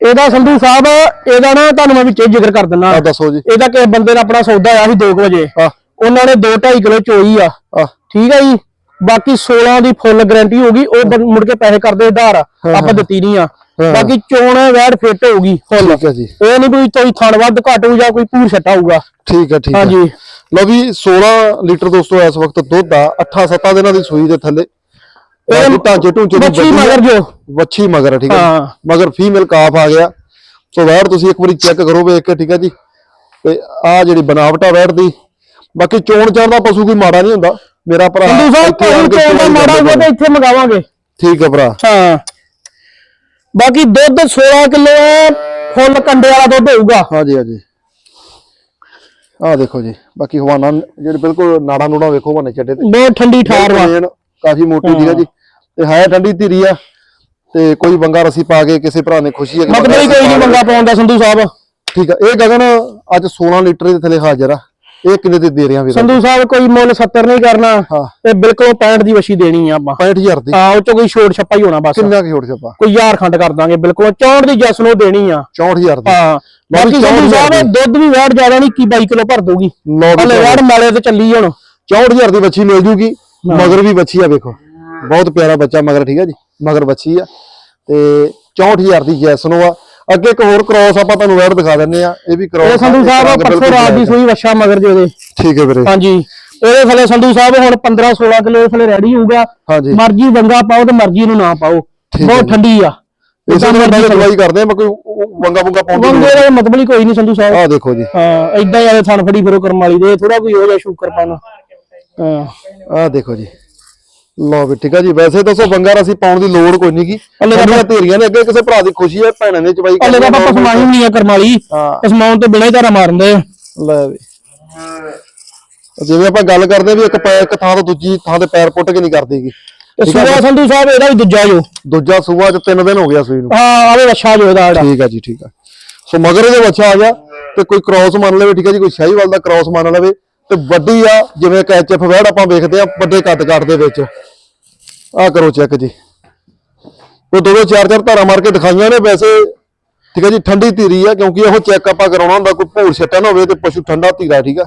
ਇਹਦਾ ਸੰਧੂ ਸਾਹਿਬ ਇਹਦਾ ਨਾ ਤੁਹਾਨੂੰ ਮੈਂ ਵਿੱਚੇ ਜ਼ਿਕਰ ਕਰ ਦਿੰਦਾ। ਆ ਦੱਸੋ ਜੀ। ਇਹਦਾ ਕਿਸੇ ਬੰਦੇ ਨੇ ਆਪਣਾ ਸੌਦਾ ਆਇਆ ਸੀ 2 ਵਜੇ। ਆ ਉਹਨਾਂ ਨੇ 2.5 ਕਿਲੋ ਚੋਈ ਆ। ਆ ਠੀਕ ਹੈ ਜੀ? ਬਾਕੀ 16 ਦੀ ਫੁੱਲ ਗਾਰੰਟੀ ਹੋਗੀ ਉਹ ਬੰ- ਮੁੜ ਕੇ ਪੈਸੇ ਕਰਦੇ ਉਧਾਰ ਆਪਾਂ ਦਿੱਤੀ ਨਹੀਂ ਆ। ਹਾਂ। ਬਾਕੀ ਚੋਣ ਵੈੜ ਫਿੱਟ ਹੋਊਗੀ ਫੁੱਲ ਠੀਕ ਹੈ ਜੀ। ਇਹ ਨਹੀਂ ਕੋਈ ਕੋਈ ਥਣ ਵੱਧ ਘੱਟ ਹੋਊ ਜਾਂ ਕੋਈ ਪੂਰ ਛੱਟਾ ਹੋਊਗਾ। ਠੀਕ ਹੈ ਠੀਕ ਹੈ। ਹਾਂਜੀ। ਲਓ ਵੀ 16 ਲੀਟਰ ਦੋਸਤੋ ਇਸ ਵਕਤ ਦੁੱਧ ਆ 8-7 ਦਿਨਾਂ ਦੀ ਸੂਈ ਦੇ ਥੱਲੇ। ਇਹ ਢਾਂਚੇ ਢੂੰਚੇ ਦੀ ਵੱਛੀ। ਮਗਰ ਜੋ। ਵੱਛੀ ਮਗਰ ਠੀਕ ਹੈ ਹਾਂ। ਮਗਰ ਫੀਮੇਲ ਕਾਫ ਆ ਗਿਆ। ਸੋ ਵੈੜ ਤੁਸੀਂ ਇੱਕ ਵਾਰੀ ਚੈੱਕ ਕਰੋ ਵੇਖ ਕੇ ਠੀਕ ਹੈ ਜੀ। ਤੇ ਆ ਜਿਹੜੀ ਬਨਾਵਟ ਵੈੜ ਦੀ ਬਾਕੀ ਚੋਣ ਦਾ ਪਸ਼ੂ ਕੋਈ ਮਾੜਾ ਨਹੀਂ ਹੁੰਦਾ। ਮੇਰਾ ਭਰਾ ਸੰਧੂ ਸਾਹਿਬ ਇੱਥੇ ਆਣ ਕੋਈ ਕੇ ਚੋਣ ਦਾ ਮਾੜਾ ਹੋਵੇ ਤਾਂ ਇੱਥੇ ਮੰਗਾਵਾਂਗੇ। ਠੀਕ ਹੈ ਭਰਾ। ਹਾਂ। ਬਾਕੀ ਦੁੱਧ 16 ਕਿਲੋ ਫੁੱਲ ਕੰਡੇ ਵਾਲਾ ਦੁੱਧ ਹੋਊਗਾ। ਹਾਂਜੀ ਹਾਂਜੀ। ਆ ਦੇਖੋ ਜੀ ਬਾਕੀ ਹਵਾਨਾ ਜਿਹੜੇ ਬਿਲਕੁਲ ਨਾੜਾ ਨੂੜਾ ਵੇਖੋ ਹਵਾਨੇ ਚੱਡੇ ਤੇ। ਬਹੁਤ ਠੰਡੀ ਠਾਰ ਵਾ। ਕਾਫੀ ਮੋਟੀ ਠੀਕ ਹੈ ਜੀ। ਤੇ ਹੈ ਠੰਡੀ ਧੀਰੀ ਆ। ਤੇ ਕੋਈ ਬੰਗਾ ਰਸੀ ਪਾ ਕੇ ਕਿਸੇ ਭਰਾ ਨੇ ਖੁਸ਼ੀ ਹੈ ਮਤਲਬ ਹੀ ਕੋਈ ਨਹੀਂ ਮੰਗਾ ਪਾਉਂਦਾ ਸੰਧੂ ਸਾਹਿਬ। ਠੀਕ ਆ। ਇਹ ਗਗਨ ਅੱਜ 16 ਲੀਟਰ ਦੇ ਥੱਲੇ ਹਾਜ਼ਰ ਆ। ਇਹ ਕਿੰਨੇ ਦੇ ਦੇ ਰਿਆਂ ਵੀਰ? ਸੰਧੂ ਸਾਹਿਬ ਕੋਈ ਮੁੱਲ 70 ਨਹੀਂ ਕਰਨਾ। ਇਹ ਬਿਲਕੁਲ 65 ਦੀ ਵਛੀ ਦੇਣੀ ਆ ਆਪਾਂ। 65000 ਦੀ? ਹਾਂ ਉਹ ਚ ਕੋਈ ਛੋਟ ਛੱਪਾ ਹੀ ਹੋਣਾ ਬਸ। ਕਿੰਨਾ ਕੀ ਛੋੜ ਛਪਾ? ਕੋਈ ਯਾਰ ਖੰਡ ਕਰ ਦਾਂਗੇ ਬਿਲਕੁਲ। 64 ਦੀ ਜੈਸ ਨੂੰ ਦੇਣੀ ਆ। 64000 ਦੀ। ਹਾਂ। ਬਾਕੀ ਸੰਧੂ 64,000 ਸਾਹਿਬ ਦੁੱਧ ਵੀ ਵੈੜ ਜ਼ਿਆਦਾ ਨਹੀਂ ਕੀ 22 ਕਿਲੋ ਭਰ ਦੂਗੀ ਹਲੇ ਵੈੜ ਮਾਲੇ ਤੇ ਚੱਲੀ ਹੁਣ 64000 ਦੀ ਬੱਚੀ ਮਿਲ ਜੂਗੀ। ਮਗਰ ਵੀ ਬੱਚੀ ਆ ਵੇਖੋ। ਬਹੁਤ ਪਿਆਰਾ ਬੱਚਾ ਮਗਰ ਠੀਕ ਆ ਜੀ? ਮਗਰ ਬੱਚੀ ਆ। ਤੇ 64000 ਦੀ ਜੈਸ ਨੂੰ ਆ। ਅੱਗੇ ਇੱਕ ਹੋਰ ਕ੍ਰਾਸ ਆਪਾਂ ਤੁਹਾਨੂੰ ਵੈੜ ਦਿਖਾ ਦਿੰਨੇ ਆ ਇਹ ਵੀ ਕ੍ਰਾਸ ਇਹ ਸੰਧੂ ਸਾਹਿਬ ਪਰਸੋਂ ਰਾਤ ਦੀ ਸੂਈ ਵਛਾ ਮਗਰ ਜੇ ਉਹਦੇ। ਠੀਕ ਹੈ ਵੀਰੇ। ਹਾਂਜੀ। ਇਹਦੇ ਥੱਲੇ ਸੰਧੂ ਸਾਹਿਬ ਹੁਣ 15 16 ਕਿਲੋ ਥੱਲੇ ਰੈਡੀ ਹੋਊਗਾ। ਮਰਜ਼ੀ ਵੰਗਾ ਪਾਓ ਤੇ ਮਰਜ਼ੀ ਨੂੰ ਨਾ ਪਾਓ। ਬਹੁਤ। ਠੰਡੀ ਆ। ਇਸੇ ਨੂੰ ਮੈਂ ਦਵਾਈ ਕਰਦੇ ਆ ਮੈਂ ਕੋਈ ਵੰਗਾ ਵੰਗਾ ਪਾਉਂਦੀ ਵੰਗੇ ਦਾ ਮਤਲਬ ਹੀ ਕੋਈ ਨਹੀਂ ਸੰਧੂ ਸਾਹਿਬ। ਆ ਦੇਖੋ ਜੀ। ਹਾਂ ਇਦਾਂ ਹੀ ਆਲੇ ਥਣ ਫੜੀ ਫਿਰੋ ਕਰਮ ਵਾਲੀ ਦੇ ਥੋੜਾ ਕੋਈ ਹੋ ਜਾ ਸ਼ੂਕਰ ਪਾਣਾ ਹਾਂ। ਆ ਦੇਖੋ ਜੀ। ਲਓ ਵੀ ਠੀਕ ਆ ਜੀ ਵੈਸੇ ਦੱਸੋ ਬੰਗਾਰ ਅਸੀਂ ਪਾਉਣ ਦੀ ਲੋੜ ਕੋਈ ਨਹੀਂ ਕੀ ਤਾਂ ਅੰਨੀਆਂ ਧੀਰੀਆਂ ਨੇ ਅੱਗੇ ਕਿਸੇ ਭਰਾ ਦੀ ਖੁਸ਼ੀ ਹੈ ਭੈਣਾਂ ਨੇ ਚਵਾਈ ਤਾਂ ਆਪਾਂ ਪਸਮਾਈ ਨਹੀਂ ਆ ਕਰਮ ਵਾਲੀ। ਹਾਂ। ਪਸਮਾਉਣ ਤੋਂ ਬਿਨਾਂ ਹੀ ਧਾਰਾ ਮਾਰਦੇ ਆ। ਲੈ ਵੀ। ਜਿਵੇਂ ਆਪਾਂ ਗੱਲ ਕਰਦੇ ਵੀ ਇੱਕ ਪੈ ਇੱਕ ਥਾਂ ਤੋਂ ਦੂਜੀ ਥਾਂ ਤੇ ਪੈਰ ਪੁੱਟ ਕੇ ਨਹੀਂ ਕਰਦੀਗੀ ਤੇ ਸੂਆ ਸੰਧੂ ਸਾਹਿਬ ਇਹਦਾ ਵੀ ਦੂਜਾ ਜੋ। ਦੂਜਾ ਸੂਆ ਚ ਤਿੰਨ ਦਿਨ ਹੋ ਗਿਆ ਸੂਈ ਨੂੰ। ਹਾਂ ਆਵੇ ਵੱਛਾ ਜੋ ਇਹਦਾ ਠੀਕ ਆ ਜੀ ਠੀਕ ਆ। ਸੋ ਮਗਰ ਇਹਦੇ ਬੱਚਾ ਆ ਗਿਆ ਤੇ ਕੋਈ ਕ੍ਰਾਸ ਮੰਨ ਲਵੇ ਠੀਕ ਆ ਜੀ ਕੋਈ ਸ਼ਾਹੀਵਾਲ ਦਾ ਕ੍ਰਾਸ ਮੰਨ ਲਵੇ ਤੇ ਵੱਡੀ ਆ ਜਿਵੇਂ ਇੱਕ ਐਚਐਫ ਵੈੜ ਆਪਾਂ ਵੇਖਦੇ ਆ ਵੱਡੇ ਕੱਦ ਕਾਟ ਦੇ ਵਿੱਚ। ਆ ਕਰੋ ਚੈੱਕ ਜੀ। ਉਹ ਦੋ ਦੋ ਚਾਰ ਚਾਰ ਧਾਰਾ ਮਾਰ ਕੇ ਦਿਖਾਈਆਂ ਨੇ ਵੈਸੇ। ਠੀਕ ਆ ਜੀ ਠੰਡੀ ਧੀਰੀ ਆ ਕਿਉਂਕਿ ਉਹ ਚੈੱਕ ਆਪਾਂ ਕਰਾਉਣਾ ਹੁੰਦਾ ਕੋਈ ਭੂਰ ਛੱਟਾ ਨਾ ਹੋਵੇ ਤੇ ਪਸ਼ੂ ਠੰਡਾ ਧੀਰਾ ਠੀਕ ਆ।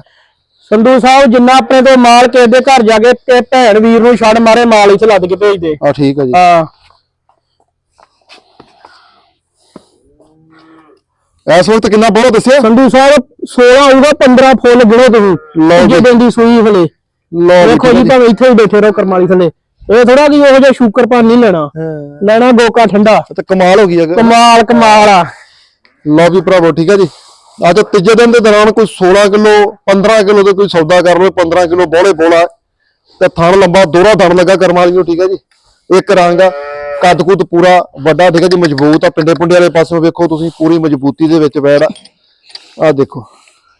ਸੰਧੂ ਸਾਹਿਬ ਜਿੰਨਾ ਆਪਣੇ ਤੋਂ ਮਾਲ ਕਿਸੇ ਦੇ ਘਰ ਜਾ ਕੇ ਤੇ ਭੈਣ ਵੀਰ ਨੂੰ ਛੱਡ ਮਾਰੇ ਮਾਲ ਇੱਥੇ ਲੱਦ ਕੇ ਭੇਜ ਦੇ। ਆ ਠੀਕ ਆ ਜੀ। ਹਾਂ। ਇਸ ਵਕਤ ਕਿੰਨਾ ਬੋਲੋ ਦੱਸਿਆ ਸੰਧੂ ਸਾਹਿਬ 16 ਆਊਗਾ 15 ਫੁੱਲ ਗਿਣੋ ਤੁਸੀਂ। ਲਓ ਜੀ। ਦਿਨ ਦੀ ਸੂਈ ਹਲੇ। ਲਓ ਦੇਖੋ ਆ ਜੀ ਭਾਵੇਂ ਇੱਥੇ ਹੀ ਬੈਠੇ ਰਹੋ ਕਰਮਾਲੀ ਥੱਲੇ। ਇਹ ਥੋੜਾ ਕਿ ਉਹੋ ਜਿਹਾ ਸ਼ੂਕਰ ਪਾਣ ਨਹੀਂ ਲੈਣਾ। ਲੈਣਾ ਗੋਕਾ ਠੰਡਾ। ਤੇ ਕਮਾਲ ਹੋ ਗਈ ਅਗਰ ਕਮਾਲ ਕਮਾਲ ਆ। ਲਓ ਵੀ ਭਰਾਵੋ ਠੀਕ ਹੈ ਜੀ। ਅੱਜ ਤੀਜੇ ਦਿਨ ਦੇ ਦੌਰਾਨ ਕੋਈ 16 ਕਿਲੋ 15 ਕਿਲੋ ਦੇ ਕੋਈ ਸੌਦਾ ਕਰ ਲਓ 15 ਕਿਲੋ ਬੋਲੇ ਬੋਲਾ ਤੇ ਥਣ ਲੰਬਾ ਦੋਹਰਾ ਥਣ ਲੱਗਾ ਕਰਮ ਵਾਲੀ ਨੂੰ ਠੀਕ ਹੈ ਜੀ। ਇੱਕ ਰੰਗ ਆ। ਕੱਦ ਕੁੱਦ ਪੂਰਾ ਵੱਡਾ ਠੀਕ ਹੈ ਜੀ ਮਜ਼ਬੂਤ ਆ ਪਿੰਡੇ ਪੁੰਡੇ ਵਾਲੇ ਪਾਸੋਂ ਵੇਖੋ ਤੁਸੀਂ ਪੂਰੀ ਮਜ਼ਬੂਤੀ ਦੇ ਵਿੱਚ ਬੈੜ ਆ। ਦੇਖੋ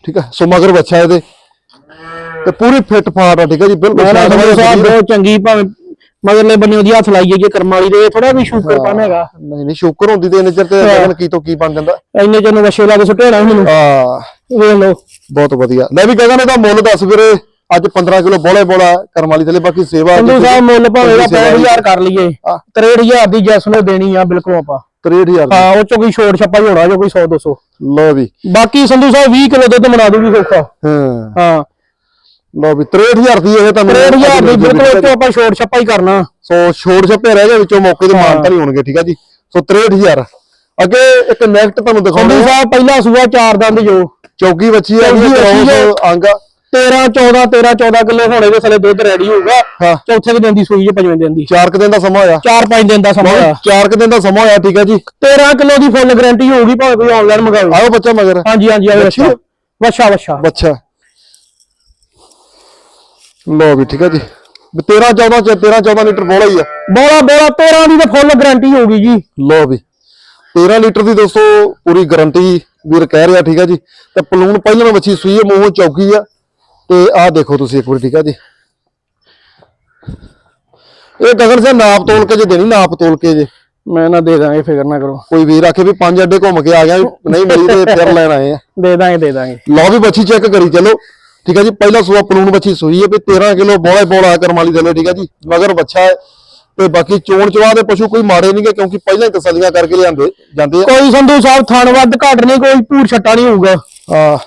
ਠੀਕ ਹੈ ਸੋ ਮਗਰ ਬੱਚਾ ਇਹਦੇ। ਤੇ ਪੂਰੀ ਫਿੱਟ ਫਾਟ ਆ ਠੀਕ ਹੈ ਜੀ ਬਿਲਕੁਲ। ਬਹੁਤ ਚੰਗੀ ਭਾਵੇਂ ਮਗਰਲੇ ਬੰਨੇ ਉਹਦੀ ਹੱਥ ਲਾਈਏ ਜੇ ਕਰਮਾਲੀ ਦੇ ਥੋੜਾ ਵੀ ਸ਼ੂਕਰ ਹੈਗਾ। ਨਹੀਂ ਨਹੀਂ ਸ਼ੁਕਰ ਹੁੰਦੀ ਤੇ ਨਜ਼ਰ ਤੇ ਲਗਨ ਕੀ ਤੋਂ ਕੀ ਬਣ ਜਾਂਦਾ। ਇੰਨੇ ਚਿਰ ਨੂੰ ਲਾ ਕੇ ਸੁੱਟੇ ਮੈਨੂੰ ਆ ਵੇਖ ਲਓ। ਬਹੁਤ ਵਧੀਆ। ਲੈ ਵੀ ਗਗਨ ਇਹਦਾ ਮੁੱਲ ਦੱਸ ਵੀਰੇ। ਅੱਜ 15 ਕਿਲੋ ਬੋਲੇ ਬੋਲਾ ਕਰਮ ਵਾਲੀ ਥਲੇ ਬਾਕੀ ਸੇਵਾ ਸੰਧੂ ਸਾਹਿਬ ਮੁੱਲ ਭਾਵੇਂ ਦਾ ਸੇਵਾ ਦੀ- 65000 ਕਰ ਲਈਏ ਹਾਂ। 63000 ਦੀ ਜੈਸ ਨੂੰ ਦੇਣੀ ਆ ਬਿਲਕੁਲ ਆਪਾਂ। 63000 ਦੀ। ਹਾਂ ਉਹ ਚੋਂ ਕੋਈ ਛੋਟ ਛੱਪਾ ਹੀ ਹੋਣਾ ਜੋ ਕੋਈ 100 200 ਲਓ ਵੀ। ਬਾਕੀ ਸੰਧੂ ਸਾਹਿਬ 20 ਕਿਲੋ ਦੁੱਧ ਬਣਾ ਦੂਗੀ ਸੌਖਾ ਹਾਂ। ਹਾਂ। ਲਓ ਵੀ 63000 ਦੀ ਇਹ ਤੁਹਾਨੂੰ 63000 ਦੀ ਬਿਲਕੁਲ ਚੋਂ ਆਪਾਂ ਛੋਟ ਛੱਪਾ ਹੀ ਕਰਨਾ। ਸੋ ਛੋੜ ਛੱਪੇ ਰਹਿ ਗਏ ਵਿੱਚੋਂ ਮੌਕੇ ਤੇ ਮਾਨਤਾ ਨਹੀਂ ਹੋਣਗੇ ਠੀਕ ਆ ਜੀ? ਸੋ 63000 ਅੱਗੇ ਇੱਕ ਨੈਕਟ ਤੁਹਾਨੂੰ ਦਿਖਾਉਂਦੇ ਸਾਹਿਬ ਪਹਿਲਾ ਸੂਆ ਚਾਰ ਦੰਦ ਜੋ। ਚੌਕੀ ਬੱਚੀ ਆ ਜੀ ਅੰਗ 13 14 13 14 ਕਿਲੋ ਹੋਣੇ ਦੇ ਥਲੇ ਦੁੱਧ ਰੈਡੀ ਹੋਊਗਾ। ਹਾਂ। ਚੌਥੇ ਕੁ ਦਿਨ ਦੀ ਸੂਈ ਜੇ ਪੰਜਵੇਂ ਦਿਨ ਦੀ। ਚਾਰ ਕੁ ਦਿਨ ਦਾ ਸਮਾਂ ਹੋਇਆ। 4-5 ਦਿਨ ਦਾ ਸਮਾਂ ਹੋਇਆ। ਚਾਰ ਕੁ ਦਿਨ ਦਾ ਸਮਾਂ ਹੋਇਆ ਠੀਕ ਆ ਜੀ। 13 ਕਿਲੋ ਦੀ ਫੁੱਲ ਗਾਰੰਟੀ ਹੋਊਗੀ ਭਾਵੇਂ ਕੋਈ ਆਨਲਾਈਨ ਮੰਗਾਵੇ ਆਓ ਬੱਚਾ ਮਗਰ। ਹਾਂਜੀ ਹਾਂਜੀ ਆਵੇ ਵੱਛੀ? ਵੱਛਾ ਵੱਛਾ ਬੱਚਾ। ਲਓ ਵੀ ਠੀਕ ਆ ਜੀ। ਵੀ 13 14 ਚ 13 14 ਲੀਟਰ ਬੋਲਾ ਹੀ ਆ। ਬੋਲਾ ਬੋਲਾ 13 ਦੀ ਤਾਂ ਫੁੱਲ ਗਾਰੰਟੀ ਹੋਊਗੀ ਜੀ। ਲਓ ਵੀ। 13 ਲੀਟਰ ਦੀ ਦੋਸਤੋ ਪੂਰੀ ਗਾਰੰਟੀ ਵੀਰ ਕਹਿ ਰਿਹਾ ਠੀਕ ਆ ਜੀ। ਤੇ ਪਲੂਣ ਪਹਿਲਾਂ ਬੱਚੀ ਸੂਈ ਹੈ ਮੂੰਹੋਂ ਚੌਕੀ ਆ। ਤੇ ਆਹ ਦੇਖੋ ਤੁਸੀਂ ਇੱਕ ਵਾਰੀ ਠੀਕ ਆ ਜੀ। ਇਹ ਗਗਨ ਸੇ ਨਾਪ ਤੋਲ ਕੇ ਜੇ ਦੇਣੀ ਨਾਪ ਤੋਲ ਕੇ ਜੇ। ਮੈਂ ਨਾ ਦੇ ਦਾਂਗੇ ਫਿਕਰ ਨਾ ਕਰੋ। ਕੋਈ ਵੀਰ ਆਖੇ ਵੀ ਪੰਜ ਅੱਡੇ ਘੁੰਮ ਕੇ ਆ ਗਿਆ ਨਹੀਂ ਮਿਲੀ ਤੇ ਫਿਰ ਲੈਣ ਆਏ ਆ। ਦੇ ਦਾਂਗੇ ਦੇ ਦਾਂਗੇ। ਲਓ ਵੀ ਬੱਚੀ ਚੈੱਕ ਕਰੀ ਚੱਲੋ। ਠੀਕ ਹੈ ਜੀ ਪਹਿਲਾ ਸੂਆ ਪਲੂਣ ਬੱਚੀ ਸੂਈ ਹੈ ਵੀ 13 ਕਿਲੋ ਬੋਲਾ ਬੋਲਾ ਕਰਮ ਵਾਲੀ ਥੱਲੇ ਠੀਕ ਹੈ ਜੀ। ਮਗਰ ਬੱਚਾ ਹੈ ਤੇ ਬਾਕੀ ਚੋਣ ਚਵਾ ਦੇ ਪਸ਼ੂ ਕੋਈ ਮਾੜੇ ਨਹੀਂਗੇ ਕਿਉਂਕਿ ਪਹਿਲਾਂ ਹੀ ਤਸੱਲੀਆਂ ਕਰਕੇ ਲਿਆਂਦੇ ਜਾਂਦੇ ਆ। ਕੋਈ ਸੰਧੂ ਸਾਹਿਬ ਥਣ ਵੱਧ ਘੱਟ ਨਹੀਂ ਕੋਈ ਭੂਰ ਛੱਟਾ ਨਹੀਂ ਹੋਊਗਾ। ਆ